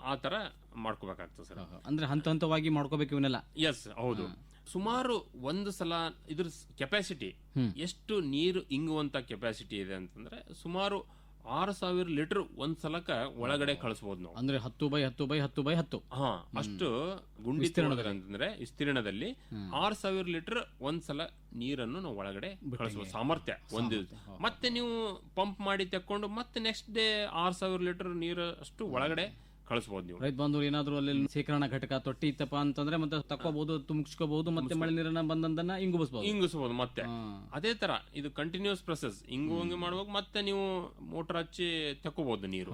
S3: ಆ ತರ ಮಾಡ್ಕೋಬೇಕಾಗ್ತದೆ ಸರ್.
S2: ಅಂದ್ರೆ ಹಂತ ಹಂತವಾಗಿ ಮಾಡ್ಕೋಬೇಕು ಇವನ್ನೆಲ್ಲ?
S3: ಎಸ್ ಹೌದು. ಸುಮಾರು ಒಂದು ಸಲ ಇದ್ರ ಕೆಪಾಸಿಟಿ ಎಷ್ಟು ನೀರು ಇಂಗುವಂತ ಕೆಪಾಸಿಟಿ ಇದೆ ಅಂತಂದ್ರೆ ಸುಮಾರು ಆರು ಸಾವಿರ ಲೀಟರ್ ಒಂದ್ ಸಲಕ ಒಳಗಡೆ ಕಳಿಸಬಹುದು ನಾವು.
S2: ಅಂದ್ರೆ ಹತ್ತು ಬೈ ಹತ್ತು ಬೈ ಹತ್ತು ಬೈ ಹತ್ತು.
S3: ಹಾ ಅಷ್ಟು ಗುಂಡಿ ಅಂತಂದ್ರೆ ವಿಸ್ತೀರ್ಣದಲ್ಲಿ ಆರ್ ಸಾವಿರ ಲೀಟರ್ ಒಂದ್ ಸಲ ನೀರನ್ನು ನಾವು ಒಳಗಡೆ ಕಳಿಸಬಹುದು ಸಾಮರ್ಥ್ಯ ಒಂದು ಮತ್ತೆ ನೀವು ಪಂಪ್ ಮಾಡಿ ತಕ್ಕೊಂಡು ಮತ್ತೆ ನೆಕ್ಸ್ಟ್ ಡೇ ಆರ್ ಸಾವಿರ ಲೀಟರ್ ನೀರು ಅಷ್ಟು ಒಳಗಡೆ ಕಳಿಸ್ಬೋದು ನೀವು.
S2: ರೈತ ಬಂಧು ಏನಾದ್ರು ಅಲ್ಲಿ ಶೇಖರಣಾ ಘಟಕ ತೊಟ್ಟಿ ಇತ್ತಪ್ಪ ಅಂತಂದ್ರೆ ಮತ್ತೆ ತಕ್ಕೋಬಹುದು ತುಂಬಿಸ್ಕೋಬಹುದು ಮತ್ತೆ ಮಳೆ ನೀರನ್ನ ಬಂದಂದನ್ನ ಇಂಗುಬಿಸಬಹುದು
S3: ಇಂಗುಸಬಹುದು ಮತ್ತೆ. ಅದೇ ತರ ಇದು ಕಂಟಿನ್ಯೂಸ್ ಪ್ರೊಸೆಸ್ ಇಂಗು ಹಂಗೆ ಮಾಡುವಾಗ ಮತ್ತೆ ನೀವು ಮೋಟರ್ ಹಚ್ಚಿ ತಕ್ಕೋಬಹುದು ನೀರು.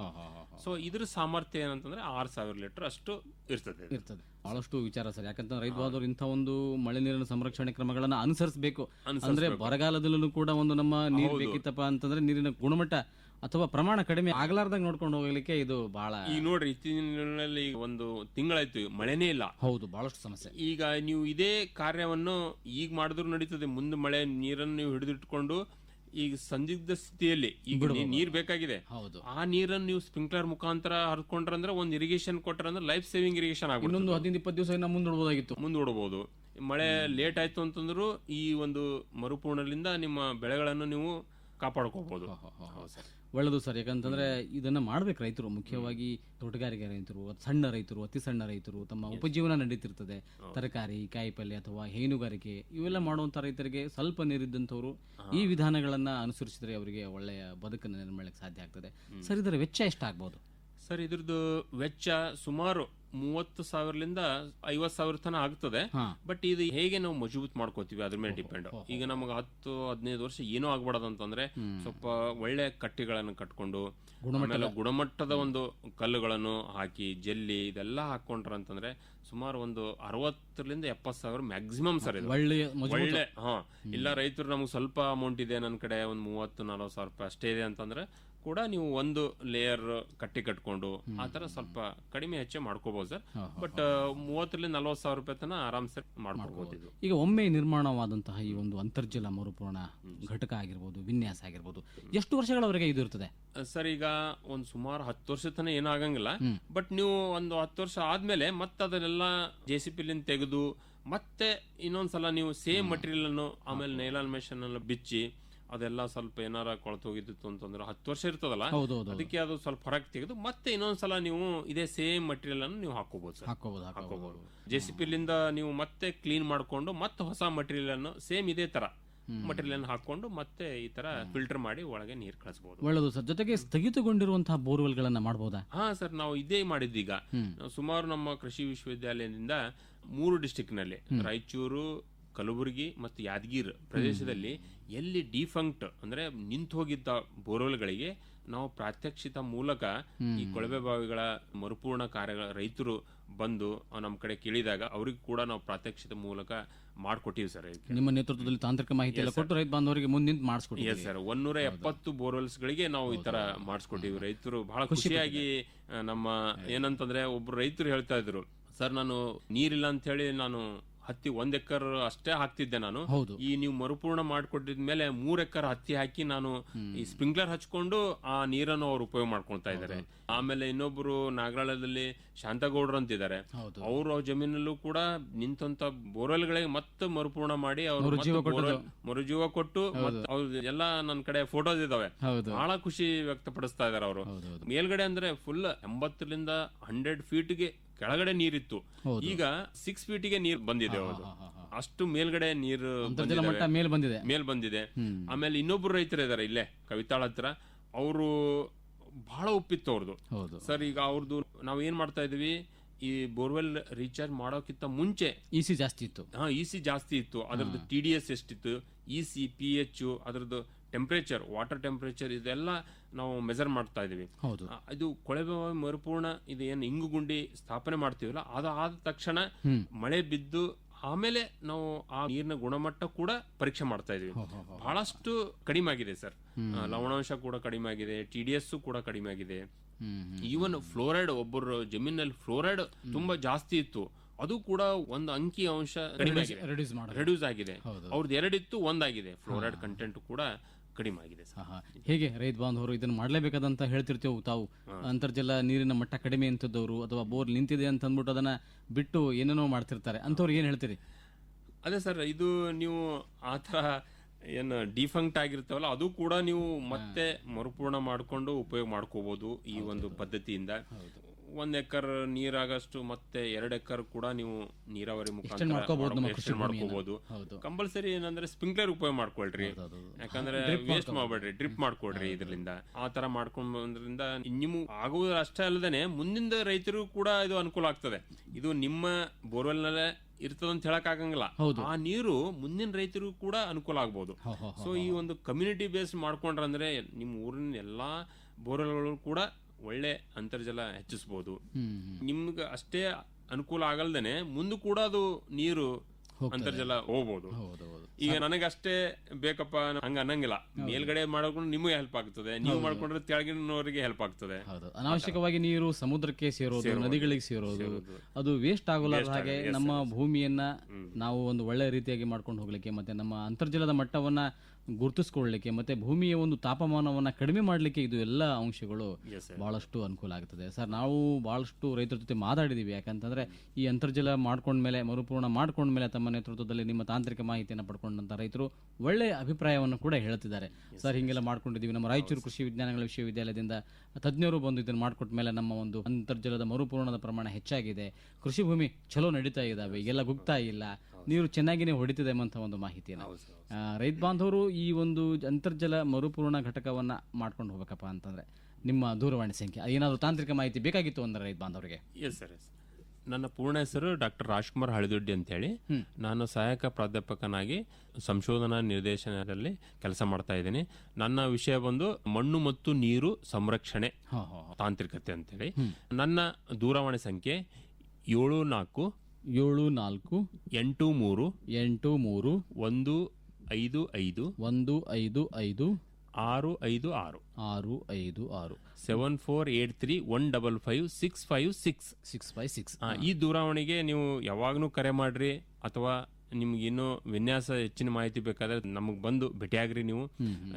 S3: ಸೊ ಇದ್ರ ಸಾಮರ್ಥ್ಯ ಏನಂತಂದ್ರೆ ಆರ್ ಸಾವಿರ ಲೀಟರ್ ಅಷ್ಟು ಇರ್ತದೆ.
S2: ಇರ್ತದೆ. ಬಹಳಷ್ಟು ವಿಚಾರ ಸರ್. ಯಾಕಂತಂದ್ರೆ ರೈತ ಬಾಂಧವರು ಇಂಥ ಒಂದು ಮಳೆ ನೀರಿನ ಸಂರಕ್ಷಣೆ ಕ್ರಮಗಳನ್ನ ಅನುಸರಿಸಬೇಕು. ಅಂದ್ರೆ ಬರಗಾಲದಲ್ಲೂ ಕೂಡ ಒಂದು ನಮ್ಮ ನೀರು ಬೇಕಿತ್ತಪ್ಪ ಅಂತಂದ್ರೆ ನೀರಿನ ಗುಣಮಟ್ಟ ಅಥವಾ ಪ್ರಮಾಣ ಕಡಿಮೆ ಆಗ್ಲಾರ್ದಂಗ್ ನೋಡ್ಕೊಂಡು ಹೋಗ್ಲಿಕ್ಕೆ ಇದು ಬಹಳ
S3: ಈಗ ನೋಡ್ರಿ ಇತ್ತೀಚಿನಲ್ಲಿ ಈಗ ಒಂದು ತಿಂಗಳಾಯ್ತು ಮಳೆನೇ ಇಲ್ಲ.
S2: ಹೌದು ಬಹಳಷ್ಟು ಸಮಸ್ಯೆ.
S3: ಈಗ ನೀವು ಇದೇ ಕಾರ್ಯವನ್ನು ಈಗ ಮಾಡಿದ್ರು ನಡೀತದೆ. ಮುಂದೆ ಮಳೆ ನೀರನ್ನು ನೀವು ಹಿಡಿದಿಟ್ಕೊಂಡು ಈಗ ಸಂದಿಗ್ಧ ಸ್ಥಿತಿಯಲ್ಲಿ ಈಗ ನೀ- ನೀರ್ ಬೇಕಾಗಿದೆ.
S2: ಹೌದು.
S3: ಆ ನೀರನ್ನು ನೀವು ಸ್ಪ್ರಿಂಕ್ಲರ್ ಮುಖಾಂತರ ಹರ್ಕೊಂಡ್ರಂದ್ರೆ ಒಂದು ಇರಿಗೇಷನ್ ಕೊಟ್ರಂದ್ರೆ ಲೈಫ್ ಸೇವಿಂಗ್ ಇರಿಗೇಷನ್ ಆಗುತ್ತೆ
S2: ಇನ್ನೊಂದು ಹದಿನೈದು ಇಪ್ಪತ್ತು ದಿವಸ ಇನ್ನ ಮುಂದೂಡಬಹುದಾಗಿತ್ತು
S3: ಮುಂದೂಡಬಹುದು ಮಳೆ ಲೇಟ್ ಆಯ್ತು ಅಂತಂದ್ರು ಈ ಒಂದು ಮರುಪೂರ್ಣದಿಂದ ನಿಮ್ಮ ಬೆಳೆಗಳನ್ನು ನೀವು ಕಾಪಾಡ್ಕೋಬಹುದು
S2: ಸರ್. ಯಾಕಂತಂದ್ರೆ ಇದನ್ನ ಮಾಡ್ಬೇಕು ರೈತರು. ಮುಖ್ಯವಾಗಿ ತೋಟಗಾರಿಕೆ ರೈತರು ಸಣ್ಣ ರೈತರು ಅತಿ ಸಣ್ಣ ರೈತರು ತಮ್ಮ ಉಪಜೀವನ ನಡೀತಿರ್ತದೆ. ತರಕಾರಿ ಕಾಯಿಪಲ್ಯ ಅಥವಾ ಹೈನುಗಾರಿಕೆ ಇವೆಲ್ಲ ಮಾಡುವಂತ ರೈತರಿಗೆ ಸ್ವಲ್ಪ ನೀರಿದ್ದಂಥವ್ರು ಈ ವಿಧಾನಗಳನ್ನ ಅನುಸರಿಸಿದ್ರೆ ಅವರಿಗೆ ಒಳ್ಳೆಯ ಬದುಕನ್ನು ನಿರ್ಮಾಣಕ್ಕೆ ಸಾಧ್ಯ ಆಗ್ತದೆ. ಸರ್ ಇದರ ವೆಚ್ಚ ಎಷ್ಟಾಗ್ಬೋದು?
S3: ಸರ್ ಇದ್ರದ್ದು ವೆಚ್ಚ ಸುಮಾರು ಮೂವತ್ತು ಸಾವಿರದಿಂದ ಐವತ್ ಸಾವಿರ ತನ ಆಗ್ತದೆ. ಬಟ್ ಇದು ಹೇಗೆ ನಾವು ಮಜಬೂತ್ ಮಾಡ್ಕೋತೀವಿ ಅದ್ರ ಮೇಲೆ ಡಿಪೆಂಡ್. ಈಗ ನಮಗೆ ಹತ್ತು ಹದಿನೈದು ವರ್ಷ ಏನೂ ಆಗ್ಬಾರ್ದು ಅಂತಂದ್ರೆ ಸ್ವಲ್ಪ ಒಳ್ಳೆ ಕಟ್ಟಿಗಳನ್ನು ಕಟ್ಕೊಂಡು ಆಮೇಲೆ ಗುಣಮಟ್ಟದ ಒಂದು ಕಲ್ಲುಗಳನ್ನು ಹಾಕಿ ಜಲ್ಲಿ ಇದೆಲ್ಲ ಹಾಕೊಂಡ್ರ ಅಂತಂದ್ರೆ ಸುಮಾರು ಒಂದು ಅರವತ್ತರಿಂದ ಎಪ್ಪತ್ತು ಸಾವಿರ ಮ್ಯಾಕ್ಸಿಮಮ್ ಸರ್ ಇದು. ಒಳ್ಳೆ ಹಾ. ಇಲ್ಲ ರೈತರು ನಮ್ಗೆ ಸ್ವಲ್ಪ ಅಮೌಂಟ್ ಇದೆ ನನ್ನ ಕಡೆ ಒಂದು ಮೂವತ್ತು ನಲವತ್ತು ಸಾವಿರ ರೂಪಾಯಿ ಅಷ್ಟೇ ಇದೆ ಅಂತಂದ್ರೆ ಕೂಡ ನೀವು ಒಂದು ಲೇಯರ್ ಕಟ್ಟಿ ಕಟ್ಕೊಂಡು ಆ ತರ ಸ್ವಲ್ಪ ಕಡಿಮೆ ಹೆಚ್ಚೆ ಮಾಡ್ಕೋಬಹುದು ಸರ್. ಬಟ್ ಮೂವತ್ತರಲ್ಲಿ ನಲವತ್ತು ಸಾವಿರ ರೂಪಾಯಿ ತನ ಆರಾಮ್ಸೆ ಮಾಡ್ಕೋಬಹುದು
S2: ಈಗ ಒಮ್ಮೆ ನಿರ್ಮಾಣವಾದಂತಹ ಈ ಒಂದು ಅಂತರ್ಜಲ ಮರುಪೂರ್ಣ ಘಟಕ ಆಗಿರ್ಬೋದು ವಿನ್ಯಾಸ ಆಗಿರ್ಬೋದು ಎಷ್ಟು ವರ್ಷಗಳವರೆಗೆ ಇದು ಇರ್ತದೆ?
S3: ಸರ್ ಈಗ ಒಂದ್ ಸುಮಾರು ಹತ್ತು ವರ್ಷ ತನ ಏನಾಗಂಗಿಲ್ಲ ಬಟ್ ನೀವು ಒಂದು ಹತ್ತು ವರ್ಷ ಆದ್ಮೇಲೆ ಮತ್ತೆ ಅದನ್ನೆಲ್ಲ ಜೆ ಸಿ ಪಿಲಿಂದ ತೆಗೆದು ಮತ್ತೆ ಇನ್ನೊಂದ್ಸಲ ನೀವು ಸೇಮ್ ಮಟೀರಿಯಲ್ ಅನ್ನು ಆಮೇಲೆ ನೈಲಾನ್ ಮೆಷನ್ ಅನ್ನು ಬಿಚ್ಚಿ ಅದೆಲ್ಲ ಸ್ವಲ್ಪ ಏನಾರ ಕೊಳತು ಹೋಗಿದ್ದಿತ್ತು ಅಂತಂದ್ರೆ ಹತ್ತು ವರ್ಷ ಇರ್ತದಲ್ಲ?
S2: ಹೌದು ಹೌದು
S3: ಅದಕ್ಕೆ ಅದು ಸ್ವಲ್ಪ ಹೊರಗೆ ತೆಗೆದು ಮತ್ತೆ ಇನ್ನೊಂದ್ಸಲ ನೀವು ಇದೇ ಸೇಮ್ ಮಟೀರಿಯಲ್ ಅನ್ನು ನೀವು ಹಾಕೋಬಹುದು ಸರ್.
S2: ಹಾಕೋಬಹುದು
S3: ಜೆ ಸಿ ಪಿಲಿಂದ ನೀವು ಮತ್ತೆ ಕ್ಲೀನ್ ಮಾಡ್ಕೊಂಡು ಮತ್ತೆ ಹೊಸ ಮಟೀರಿಯಲ್ ಅನ್ನು ಸೇಮ್ ಇದೇ ತರ ಮಟೀರಿಯಲ್ ಅನ್ನು ಹಾಕೊಂಡು ಮತ್ತೆ ಈ ತರ ಫಿಲ್ಟರ್ ಮಾಡಿ ಒಳಗೆ ನೀರು ಕಳಿಸಬಹುದು
S2: ಒಳ್ಳೆದು ಸರ್. ಜೊತೆಗೆ ಸ್ಥಗಿತಗೊಂಡಿರುವಂತಹ ಬೋರ್ವೆಲ್ಗಳನ್ನ ಮಾಡಬಹುದಾ
S3: ಹಾ ಸರ್ ನಾವು ಇದೇ ಮಾಡಿದ್ದೀಗ. ಸುಮಾರು ನಮ್ಮ ಕೃಷಿ ವಿಶ್ವವಿದ್ಯಾಲಯದಿಂದ ಮೂರು ಡಿಸ್ಟಿಕ್ನಲ್ಲಿ ರಾಯಚೂರು ಕಲಬುರಗಿ ಮತ್ತು ಯಾದಗಿರ್ ಪ್ರದೇಶದಲ್ಲಿ ಎಲ್ಲಿ ಡಿಫಂಕ್ಟ್ ಅಂದ್ರೆ ನಿಂತು ಹೋಗಿದ್ದ ಬೋರ್ವೆಲ್ಗಳಿಗೆ ನಾವು ಪ್ರಾತ್ಯಕ್ಷಿತ ಮೂಲಕ ಈ ಕೊಳವೆ ಬಾವಿಗಳ ಮರುಪೂರ್ಣ ಕಾರ್ಯಗಳ ರೈತರು ಬಂದು ನಮ್ಮ ಕಡೆ ಕೇಳಿದಾಗ ಅವ್ರಿಗೆ ಕೂಡ ನಾವು ಪ್ರಾತ್ಯಕ್ಷಿತ ಮೂಲಕ ಮಾಡ್ಕೊಟ್ಟಿವಿ ಸರ್
S2: ನಿಮ್ಮ ನೇತೃತ್ವದಲ್ಲಿ ತಾಂತ್ರಿಕ ಮಾಹಿತಿ ಎಲ್ಲ ಕೊಟ್ಟು ರೈತ ಬಾಂಧವರಿಗೆ ಮುಂದೆ ನಿಂತು ಮಾಡಿಸ್ಕೊಟ್ಟಿವಿ
S3: ಎಸ್ ಸರ್ ಒನ್ನೂರ ಎಪ್ಪತ್ತು ಬೋರ್ವೆಲ್ಸ್ ಗಳಿಗೆ ನಾವು ಈ ತರ ಮಾಡಿಸ್ಕೊಟ್ಟಿವಿ. ರೈತರು ಬಹಳ ಖುಷಿಯಾಗಿ ನಮ್ಮ ಏನಂತಂದ್ರೆ ಒಬ್ರು ರೈತರು ಹೇಳ್ತಾ ಇದ್ರು ಸರ್ ನಾನು ನೀರಿಲ್ಲ ಅಂತ ಹೇಳಿ ನಾನು ಹತ್ತಿ ಒಂದ್ ಎಕರ್ ಅಷ್ಟೇ ಹಾಕ್ತಿದ್ದೆ ನಾನು.
S2: ಹೌದು.
S3: ಈ ನೀವು ಮರುಪೂರ್ಣ ಮಾಡಿಕೊಟ್ಟಿದ ಮೇಲೆ ಮೂರ್ ಎಕರ್ ಹತ್ತಿ ಹಾಕಿ ನಾನು ಈ ಸ್ಪ್ರಿಂಕ್ಲರ್ ಹಚ್ಕೊಂಡು ಆ ನೀರನ್ನು ಅವ್ರು ಉಪಯೋಗ ಮಾಡ್ಕೊಳ್ತಾ ಇದ್ದಾರೆ. ಆಮೇಲೆ ಇನ್ನೊಬ್ರು ನಾಗರಾಳದಲ್ಲಿ ಶಾಂತಗೌಡ್ರು ಅಂತಿದ್ದಾರೆ.
S2: ಅವರ
S3: ಅವರು ಜಮೀನಲ್ಲೂ ಕೂಡ ನಿಂತ ಬೋರ್ವೆಲ್ ಗಳಿಗೆ ಮತ್ತೆ ಮರುಪೂರ್ಣ ಮಾಡಿ ಅವರು ಮರುಜೀವ ಕೊಟ್ಟು ಮತ್ತೆ ಅವ್ರು ಎಲ್ಲ ನನ್ನ ಕಡೆ ಫೋಟೋಸ್ ಇದಾವೆ. ಬಹಳ ಖುಷಿ ವ್ಯಕ್ತಪಡಿಸ್ತಾ ಇದಾರೆ ಅವರು. ಮೇಲ್ಗಡೆ ಅಂದ್ರೆ ಫುಲ್ ಎಂಬತ್ತರಿಂದ ಹಂಡ್ರೆಡ್ ಫೀಟ್ಗೆ ಕೆಳಗಡೆ ನೀರಿತ್ತು. ಈಗ ಸಿಕ್ಸ್ ಫೀಟಿಗೆ ನೀರ್ ಬಂದಿದೆ ಅದು ಅಷ್ಟು ಮೇಲ್ಗಡೆ ನೀರು
S2: ಮೇಲ್ ಬಂದಿದೆ.
S3: ಮೇಲ್ ಬಂದಿದೆ. ಆಮೇಲೆ ಇನ್ನೊಬ್ರು ರೈತರು ಇದಾರೆ ಇಲ್ಲೇ ಕವಿತಾಳ ಹತ್ರ. ಅವರು ಬಹಳ ಉಪ್ಪಿತ್ತು ಅವ್ರದ್ದು ಸರ್ ಈಗ ಅವ್ರದ್ದು ನಾವ್ ಏನ್ ಮಾಡ್ತಾ ಇದೀವಿ? ಈ ಬೋರ್ವೆಲ್ ರೀಚಾರ್ಜ್ ಮಾಡೋಕ್ಕಿಂತ ಮುಂಚೆ
S2: ಇ ಸಿ ಜಾಸ್ತಿ ಇತ್ತು.
S3: ಹಾ ಇ ಸಿ ಜಾಸ್ತಿ ಇತ್ತು. ಅದ್ರದ್ದು ಟಿ ಡಿ ಎಸ್ ಎಷ್ಟಿತ್ತು? ಇ ಸಿ ಪಿ ಎಚ್ ಅದ್ರದ್ದು ಟೆಂಪರೇಚರ್ ವಾಟರ್ ಟೆಂಪ್ರೇಚರ್ ಇದೆಲ್ಲ ನಾವು ಮೆಜರ್ ಮಾಡ್ತಾ ಇದೀವಿ
S2: ಹೌದು.
S3: ಇದು ಕೊಳವೆ ಮರುಪೂರ್ಣ ಇದು ಏನು ಇಂಗು ಗುಂಡಿ ಸ್ಥಾಪನೆ ಮಾಡ್ತೀವಲ್ಲ ಅದು ಆದ ತಕ್ಷಣ ಮಳೆ ಬಿದ್ದು ಆಮೇಲೆ ನಾವು ಆ ನೀರಿನ ಗುಣಮಟ್ಟ ಕೂಡ ಪರೀಕ್ಷೆ ಮಾಡ್ತಾ ಇದೀವಿ ಬಹಳಷ್ಟು ಕಡಿಮೆ ಆಗಿದೆ ಸರ್. ಲವಣಾಂಶ ಕೂಡ ಕಡಿಮೆ ಆಗಿದೆ ಟಿ ಡಿ ಎಸ್ ಕೂಡ ಕಡಿಮೆ ಆಗಿದೆ. ಈವನ್ ಫ್ಲೋರೈಡ್ ಒಬ್ಬರು ಜಮೀನಲ್ಲಿ ಫ್ಲೋರೈಡ್ ತುಂಬಾ ಜಾಸ್ತಿ ಇತ್ತು. ಅದು ಕೂಡ ಒಂದು ಅಂಕಿ ಅಂಶ
S2: ರೆಡ್ಯೂಸ್
S3: ಆಗಿದೆ. ಅವ್ರದ್ದು ಎರಡಿತ್ತು ಒಂದಾಗಿದೆ. ಫ್ಲೋರೈಡ್ ಕಂಟೆಂಟ್ ಕೂಡ ಕಡಿಮೆ ಆಗಿದೆ ಸರ್.
S2: ಹೇಗೆ ರೈತ ಬಾಂಧವರು ಇದನ್ನು ಮಾಡಲೇಬೇಕಾದಂತ ಹೇಳ್ತಿರ್ತೇವೆ ತಾವು? ಅಂತರ್ಜಲ ನೀರಿನ ಮಟ್ಟ ಕಡಿಮೆ ಅಂತದವರು ಅಥವಾ ಬೋರ್ ನಿಂತಿದೆ ಅಂತ ಅಂದ್ಬಿಟ್ಟು ಅದನ್ನ ಬಿಟ್ಟು ಏನೇನೋ ಮಾಡ್ತಿರ್ತಾರೆ. ಅಂಥವ್ರು ಏನು ಹೇಳ್ತೀರಿ?
S3: ಅದೇ ಸರ್ ಇದು ನೀವು ಆ ಥರ ಏನು ಡಿಫಂಕ್ಟ್ ಆಗಿರ್ತಾವಲ್ಲ ಅದು ಕೂಡ ನೀವು ಮತ್ತೆ ಮರುಪೂರ್ಣ ಮಾಡಿಕೊಂಡು ಉಪಯೋಗ ಮಾಡ್ಕೋಬಹುದು ಈ ಒಂದು ಪದ್ಧತಿಯಿಂದ. ಒಂದ್ ಎಕರ್ ನೀರಾಗಷ್ಟು ಮತ್ತೆ ಎರಡ್ ಎಕರ್ ಕೂಡ ನೀವು ನೀರಾವರಿ
S2: ಮುಖಾಂತರ ಮಾಡ್ಕೋಬಹುದು ನಮ್ಮ.
S3: ಕಂಪಲ್ಸರಿ ಏನಂದ್ರೆ ಸ್ಪ್ರಿಂಕ್ಲರ್ ಉಪಯೋಗ ಮಾಡ್ಕೊಳ್ರಿ. ಯಾಕಂದ್ರೆ ವೇಸ್ಟ್ ಮಾಡ್ಬೇಡ್ರಿ ಡ್ರಿಪ್ ಮಾಡ್ಕೊಡ್ರಿ ಇದರಿಂದ. ಆ ತರ ಮಾಡ್ಕೊಂಡ್ ಬಂದ್ರಿಂದ ನಿಮ್ ಆಗುವುದು ಅಷ್ಟೇ ಅಲ್ಲದೆ ಮುಂದಿನ ರೈತರು ಕೂಡ ಇದು ಅನುಕೂಲ ಆಗ್ತದೆ. ಇದು ನಿಮ್ಮ ಬೋರ್ವೆಲ್ ನಲ್ಲೇ ಇರ್ತದ ಅಂತ ಹೇಳಕ್ ಆಗಂಗಿಲ್ಲ ಆ ನೀರು ಮುಂದಿನ ರೈತರಿಗೂ ಕೂಡ ಅನುಕೂಲ
S2: ಆಗ್ಬಹುದು.
S3: ಸೊ ಈ ಒಂದು ಕಮ್ಯುನಿಟಿ ಬೇಸ್ ಮಾಡ್ಕೊಂಡ್ರಂದ್ರೆ ನಿಮ್ಮ ಊರಿನ ಎಲ್ಲಾ ಬೋರ್ವೆಲ್ಗಳು ಕೂಡ ಒಳ್ಳೆ ಅಂತರ್ಜಲ ಹೆಚ್ಚಿಸಬಹುದು. ನಿಮ್ಗೆ ಅಷ್ಟೇ ಅನುಕೂಲ ಆಗಲ್ದೇನೆ ಮುಂದೆ ಕೂಡ ಅದು ನೀರು ಅಂತರ್ಜಲ ಹೋಗ್ಬೋದು. ಈಗ ನನಗಷ್ಟೇ ಬೇಕಪ್ಪ ಹಂಗ ಅನ್ನಂಗಿಲ್ಲ. ಮೇಲ್ಗಡೆ ಮಾಡ್ಕೊಂಡು ನಿಮಗೆ ಹೆಲ್ಪ್ ಆಗ್ತದೆ. ನೀವು ಮಾಡ್ಕೊಂಡ್ರೆ ಕೆಳಗಿನವರಿಗೆ ಹೆಲ್ಪ್ ಆಗ್ತದೆ.
S2: ಅನಾವಶ್ಯಕವಾಗಿ ನೀರು ಸಮುದ್ರಕ್ಕೆ ಸೇರೋದು ನದಿಗಳಿಗೆ ಸೇರೋದು ಅದು ವೇಸ್ಟ್ ಆಗೋಲಾರ ಹಾಗೆ ನಮ್ಮ ಭೂಮಿಯನ್ನ ನಾವು ಒಂದು ಒಳ್ಳೆ ರೀತಿಯಾಗಿ ಮಾಡ್ಕೊಂಡು ಹೋಗ್ಲಿಕ್ಕೆ ಮತ್ತೆ ನಮ್ಮ ಅಂತರ್ಜಲದ ಮಟ್ಟವನ್ನ ಗುರುತಿಸ್ಕೊಳ್ಳಲಿಕ್ಕೆ ಮತ್ತೆ ಭೂಮಿಯ ಒಂದು ತಾಪಮಾನವನ್ನು ಕಡಿಮೆ ಮಾಡಲಿಕ್ಕೆ ಇದು ಎಲ್ಲ ಅಂಶಗಳು ಬಹಳಷ್ಟು ಅನುಕೂಲ ಆಗ್ತದೆ. ಸರ್ ನಾವು ಬಹಳಷ್ಟು ರೈತರ ಜೊತೆ ಮಾತಾಡಿದೀವಿ. ಯಾಕಂತಂದ್ರೆ ಈ ಅಂತರ್ಜಲ ಮಾಡ್ಕೊಂಡ್ಮೇಲೆ ಮರುಪೂರ್ಣ ಮಾಡ್ಕೊಂಡ್ಮೇಲೆ ತಮ್ಮ ನೇತೃತ್ವದಲ್ಲಿ ನಿಮ್ಮ ತಾಂತ್ರಿಕ ಮಾಹಿತಿಯನ್ನು ಪಡ್ಕೊಂಡಂತ ರೈತರು ಒಳ್ಳೆಯ ಅಭಿಪ್ರಾಯವನ್ನು ಕೂಡ ಹೇಳ್ತಿದ್ದಾರೆ. ಸರ್ ಹಿಂಗೆಲ್ಲ ಮಾಡ್ಕೊಂಡಿದ್ದೀವಿ. ನಮ್ಮ ರಾಯಚೂರು ಕೃಷಿ ವಿಜ್ಞಾನಗಳ ವಿಶ್ವವಿದ್ಯಾಲಯದಿಂದ ತಜ್ಞರು ಬಂದು ಇದನ್ನು ಮಾಡಿಕೊಟ್ಟ ಮೇಲೆ ನಮ್ಮ ಒಂದು ಅಂತರ್ಜಲದ ಮರುಪೂರ್ಣದ ಪ್ರಮಾಣ ಹೆಚ್ಚಾಗಿದೆ. ಕೃಷಿ ಭೂಮಿ ಚಲೋ ನಡೀತಾ ಇದ್ದಾವೆ ಎಲ್ಲ ಗುಗ್ತಾ ಇಲ್ಲ. ನೀರು ಚೆನ್ನಾಗಿನೇ ಹೊಡಿತಿದೆ ಎಂಬಂತ ಒಂದು ಮಾಹಿತಿಯನ್ನು ರೈತ ಬಾಂಧವರು ಈ ಒಂದು ಅಂತರ್ಜಲ ಮರುಪೂರ್ಣ ಘಟಕವನ್ನ ಮಾಡ್ಕೊಂಡು ಹೋಗ್ಬೇಕಪ್ಪ ಅಂತಂದ್ರೆ ನಿಮ್ಮ ದೂರವಾಣಿ ಸಂಖ್ಯೆ. ಏನಾದರೂ ತಾಂತ್ರಿಕ ಮಾಹಿತಿ ಬೇಕಾಗಿತ್ತು ಅಂದ್ರೆ ರೈತ ಬಾಂಧವರಿಗೆ?
S3: ಎಸ್ ಸರ್ ಎಸ್ ನನ್ನ ಪೂರ್ಣ ಹೆಸರು ಡಾಕ್ಟರ್ ರಾಜ್ಕುಮಾರ್ ಹಳಿದೊಡ್ಡಿ ಅಂತೇಳಿ. ನಾನು ಸಹಾಯಕ ಪ್ರಾಧ್ಯಾಪಕನಾಗಿ ಸಂಶೋಧನಾ ನಿರ್ದೇಶನದಲ್ಲಿ ಕೆಲಸ ಮಾಡ್ತಾ ಇದ್ದೀನಿ. ನನ್ನ ವಿಷಯ ಬಂದು ಮಣ್ಣು ಮತ್ತು ನೀರು ಸಂರಕ್ಷಣೆ ತಾಂತ್ರಿಕತೆ ಅಂತೇಳಿ. ನನ್ನ ದೂರವಾಣಿ ಸಂಖ್ಯೆ ಏಳು ನಾಲ್ಕು
S2: ಏಳು ನಾಲ್ಕು
S3: ಎಂಟು ಮೂರು
S2: ಎಂಟು ಮೂರು
S3: ಒಂದು ಐದು ಐದು
S2: ಒಂದು ಐದು ಐದು
S3: ಆರು ಐದು ಆರು
S2: ಆರು ಐದು ಆರು
S3: seven four eight three one double five six five six
S2: six five six.
S3: ಈ ದೂರವಾಣಿಗೆ ನೀವು ಯಾವಾಗಲೂ ಕರೆ ಮಾಡ್ರಿ ಅಥವಾ ನಿಮ್ಗೆ ಇನ್ನೂ ವಿನ್ಯಾಸ ಹೆಚ್ಚಿನ ಮಾಹಿತಿ ಬೇಕಾದ್ರೆ ನಮಗೆ ಬಂದು ಭೇಟಿಯಾಗ್ರಿ ನೀವು.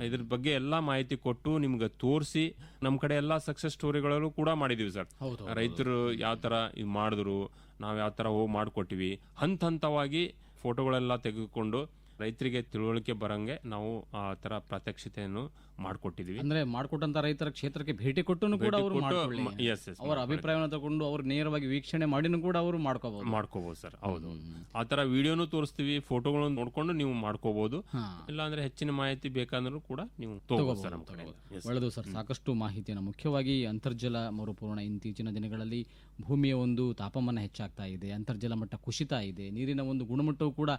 S3: ಇದ್ರ ಬಗ್ಗೆ ಎಲ್ಲಾ ಮಾಹಿತಿ ಕೊಟ್ಟು ನಿಮ್ಗೆ ತೋರಿಸಿ ನಮ್ಮ ಕಡೆ ಎಲ್ಲಾ ಸಕ್ಸಸ್ ಸ್ಟೋರಿಗಳಲ್ಲೂ ಕೂಡ ಮಾಡಿದೀವಿ ಸರ್. ರೈತರು ಯಾವ ತರ ಇದು ಮಾಡಿದ್ರು ನಾವು ಯಾವ ತರ ಹೋಗಿ ಮಾಡಿಕೊಟ್ಟಿವಿ. ಹಂತ ಹಂತವಾಗಿ ಫೋಟೋಗಳೆಲ್ಲ ತೆಗೆದುಕೊಂಡು ರೈತರಿಗೆ ತಿಳುವಳಿಕೆ ಬರಂಗೆ ನಾವು ಆ ತರ ಪ್ರಾತ್ಯಕ್ಷಿತೆಯನ್ನು ಮಾಡಿಕೊಟ್ಟಿದೀವಿ.
S2: ಅಂದ್ರೆ ಮಾಡ್ಕೊಟ್ಟಂತ ರೈತರ ಕ್ಷೇತ್ರಕ್ಕೆ ಭೇಟಿ ಕೊಟ್ಟು ಕೂಡ ಅವರು
S3: ಎಸ್ ಎಸ್
S2: ಅವರ ಅಭಿಪ್ರಾಯವನ್ನು ತಗೊಂಡು ಅವರು ನೇರವಾಗಿ ವೀಕ್ಷಣೆ ಮಾಡಿನೂ ಕೂಡ ಅವರು ಮಾಡ್ಕೋಬಹುದು
S3: ಮಾಡ್ಕೋಬಹುದು ಸರ್ ಹೌದು. ಆ ತರ ವಿಡಿಯೋನು ತೋರಿಸ್ತೀವಿ ಫೋಟೋಗಳನ್ನು ನೋಡ್ಕೊಂಡು ನೀವು ಮಾಡ್ಕೋಬಹುದು
S2: ಇಲ್ಲ
S3: ಇಲ್ಲಾಂದ್ರೆ ಹೆಚ್ಚಿನ ಮಾಹಿತಿ ಬೇಕಂದ್ರೂ ಕೂಡ ನೀವು ತಗೋಬಹುದು ಸರ್
S2: ಒಳ್ಳೆದು ಸರ್ ಸಾಕಷ್ಟು ಮಾಹಿತಿಯನ್ನು. ಮುಖ್ಯವಾಗಿ ಅಂತರ್ಜಲ ಮರುಪೂರ್ಣ ಇತ್ತೀಚಿನ ದಿನಗಳಲ್ಲಿ ಭೂಮಿಯ ಒಂದು ತಾಪಮಾನ ಹೆಚ್ಚಾಗ್ತಾ ಇದೆ ಅಂತರ್ಜಲ ಮಟ್ಟ ಕುಸಿತ ಇದೆ ನೀರಿನ ಒಂದು ಗುಣಮಟ್ಟವು ಕೂಡ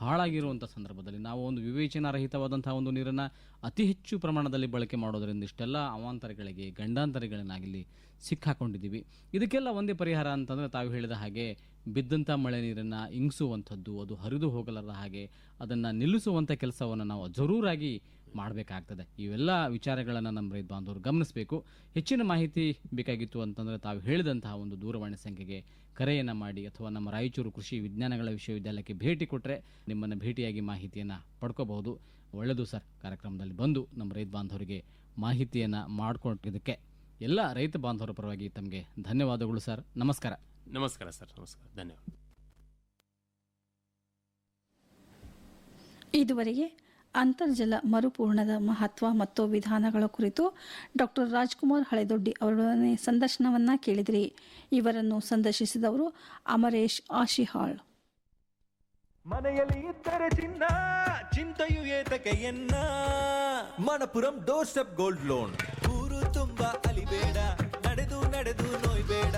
S2: ಹಾಳಾಗಿರುವಂಥ ಸಂದರ್ಭದಲ್ಲಿ ನಾವು ಒಂದು ವಿವೇಚನಾರಹಿತವಾದಂಥ ಒಂದು ನೀರನ್ನು ಅತಿ ಹೆಚ್ಚು ಪ್ರಮಾಣದಲ್ಲಿ ಬಳಕೆ ಮಾಡೋದರಿಂದ ಇಷ್ಟೆಲ್ಲ ಅವಾಂತರಗಳಿಗೆ ಗಂಡಾಂತರಗಳನ್ನಾಗಲಿ ಸಿಕ್ಕಾಕೊಂಡಿದ್ದೀವಿ. ಇದಕ್ಕೆಲ್ಲ ಒಂದೇ ಪರಿಹಾರ ಅಂತಂದರೆ ತಾವು ಹೇಳಿದ ಹಾಗೆ ಬಿದ್ದಂಥ ಮಳೆ ನೀರನ್ನು ಇಂಗಿಸುವಂಥದ್ದು, ಅದು ಹರಿದು ಹೋಗಲಾರದ ಹಾಗೆ ಅದನ್ನು ನಿಲ್ಲಿಸುವಂಥ ಕೆಲಸವನ್ನು ನಾವು ಜರೂರಾಗಿ ಮಾಡಬೇಕಾಗ್ತದೆ. ಇವೆಲ್ಲ ವಿಚಾರಗಳನ್ನು ನಮ್ಮ ರೈತ ಬಾಂಧವರು ಗಮನಿಸಬೇಕು. ಹೆಚ್ಚಿನ ಮಾಹಿತಿ ಬೇಕಾಗಿತ್ತು ಅಂತಂದರೆ ತಾವು ಹೇಳಿದಂತಹ ಒಂದು ದೂರವಾಣಿ ಸಂಖ್ಯೆಗೆ ಕರೆಯನ್ನು ಮಾಡಿ ಅಥವಾ ನಮ್ಮ ರಾಯಚೂರು ಕೃಷಿ ವಿಜ್ಞಾನಗಳ ವಿಶ್ವವಿದ್ಯಾಲಯಕ್ಕೆ ಭೇಟಿ ಕೊಟ್ಟರೆ ನಿಮ್ಮನ್ನು ಭೇಟಿಯಾಗಿ ಮಾಹಿತಿಯನ್ನು ಪಡ್ಕೋಬಹುದು. ಒಳ್ಳೆಯದು ಸರ್. ಕಾರ್ಯಕ್ರಮದಲ್ಲಿ ಬಂದು ನಮ್ಮ ರೈತ ಬಾಂಧವರಿಗೆ ಮಾಹಿತಿಯನ್ನು ಮಾಡಿಕೊಟ್ಟಿದ್ದಕ್ಕೆ ಎಲ್ಲ ರೈತ ಬಾಂಧವರ ಪರವಾಗಿ ತಮಗೆ ಧನ್ಯವಾದಗಳು ಸರ್. ನಮಸ್ಕಾರ.
S3: ನಮಸ್ಕಾರ ಸರ್. ನಮಸ್ಕಾರ. ಧನ್ಯವಾದ.
S1: ಇದುವರೆಗೆ ಅಂತರ್ಜಲ ಮರುಪೂರ್ಣದ ಮಹತ್ವ ಮತ್ತು ವಿಧಾನಗಳ ಕುರಿತು ಡಾಕ್ಟರ್ ರಾಜ್ಕುಮಾರ್ ಹಳೆದೊಡ್ಡಿ ಅವರೊಡನೆ ಸಂದರ್ಶನವನ್ನ ಕೇಳಿದ್ರಿ. ಇವರನ್ನು ಸಂದರ್ಶಿಸಿದವರು ಅಮರೇಶ್ ಆಶಿಹಾಳ್.
S4: ಮನೆಯಲ್ಲಿ ಇದ್ದರೆ ಚಿನ್ನ, ಚಿಂತೆಯು ಏತಕ್ಕೆ ಎನ್ನ? Manappuram door gold loan. ಊರು ತುಂಬಾ ಅಲಿಬೇಡ, ನಡೆದು ನಡೆದು ನೋಯ್ಬೇಡ.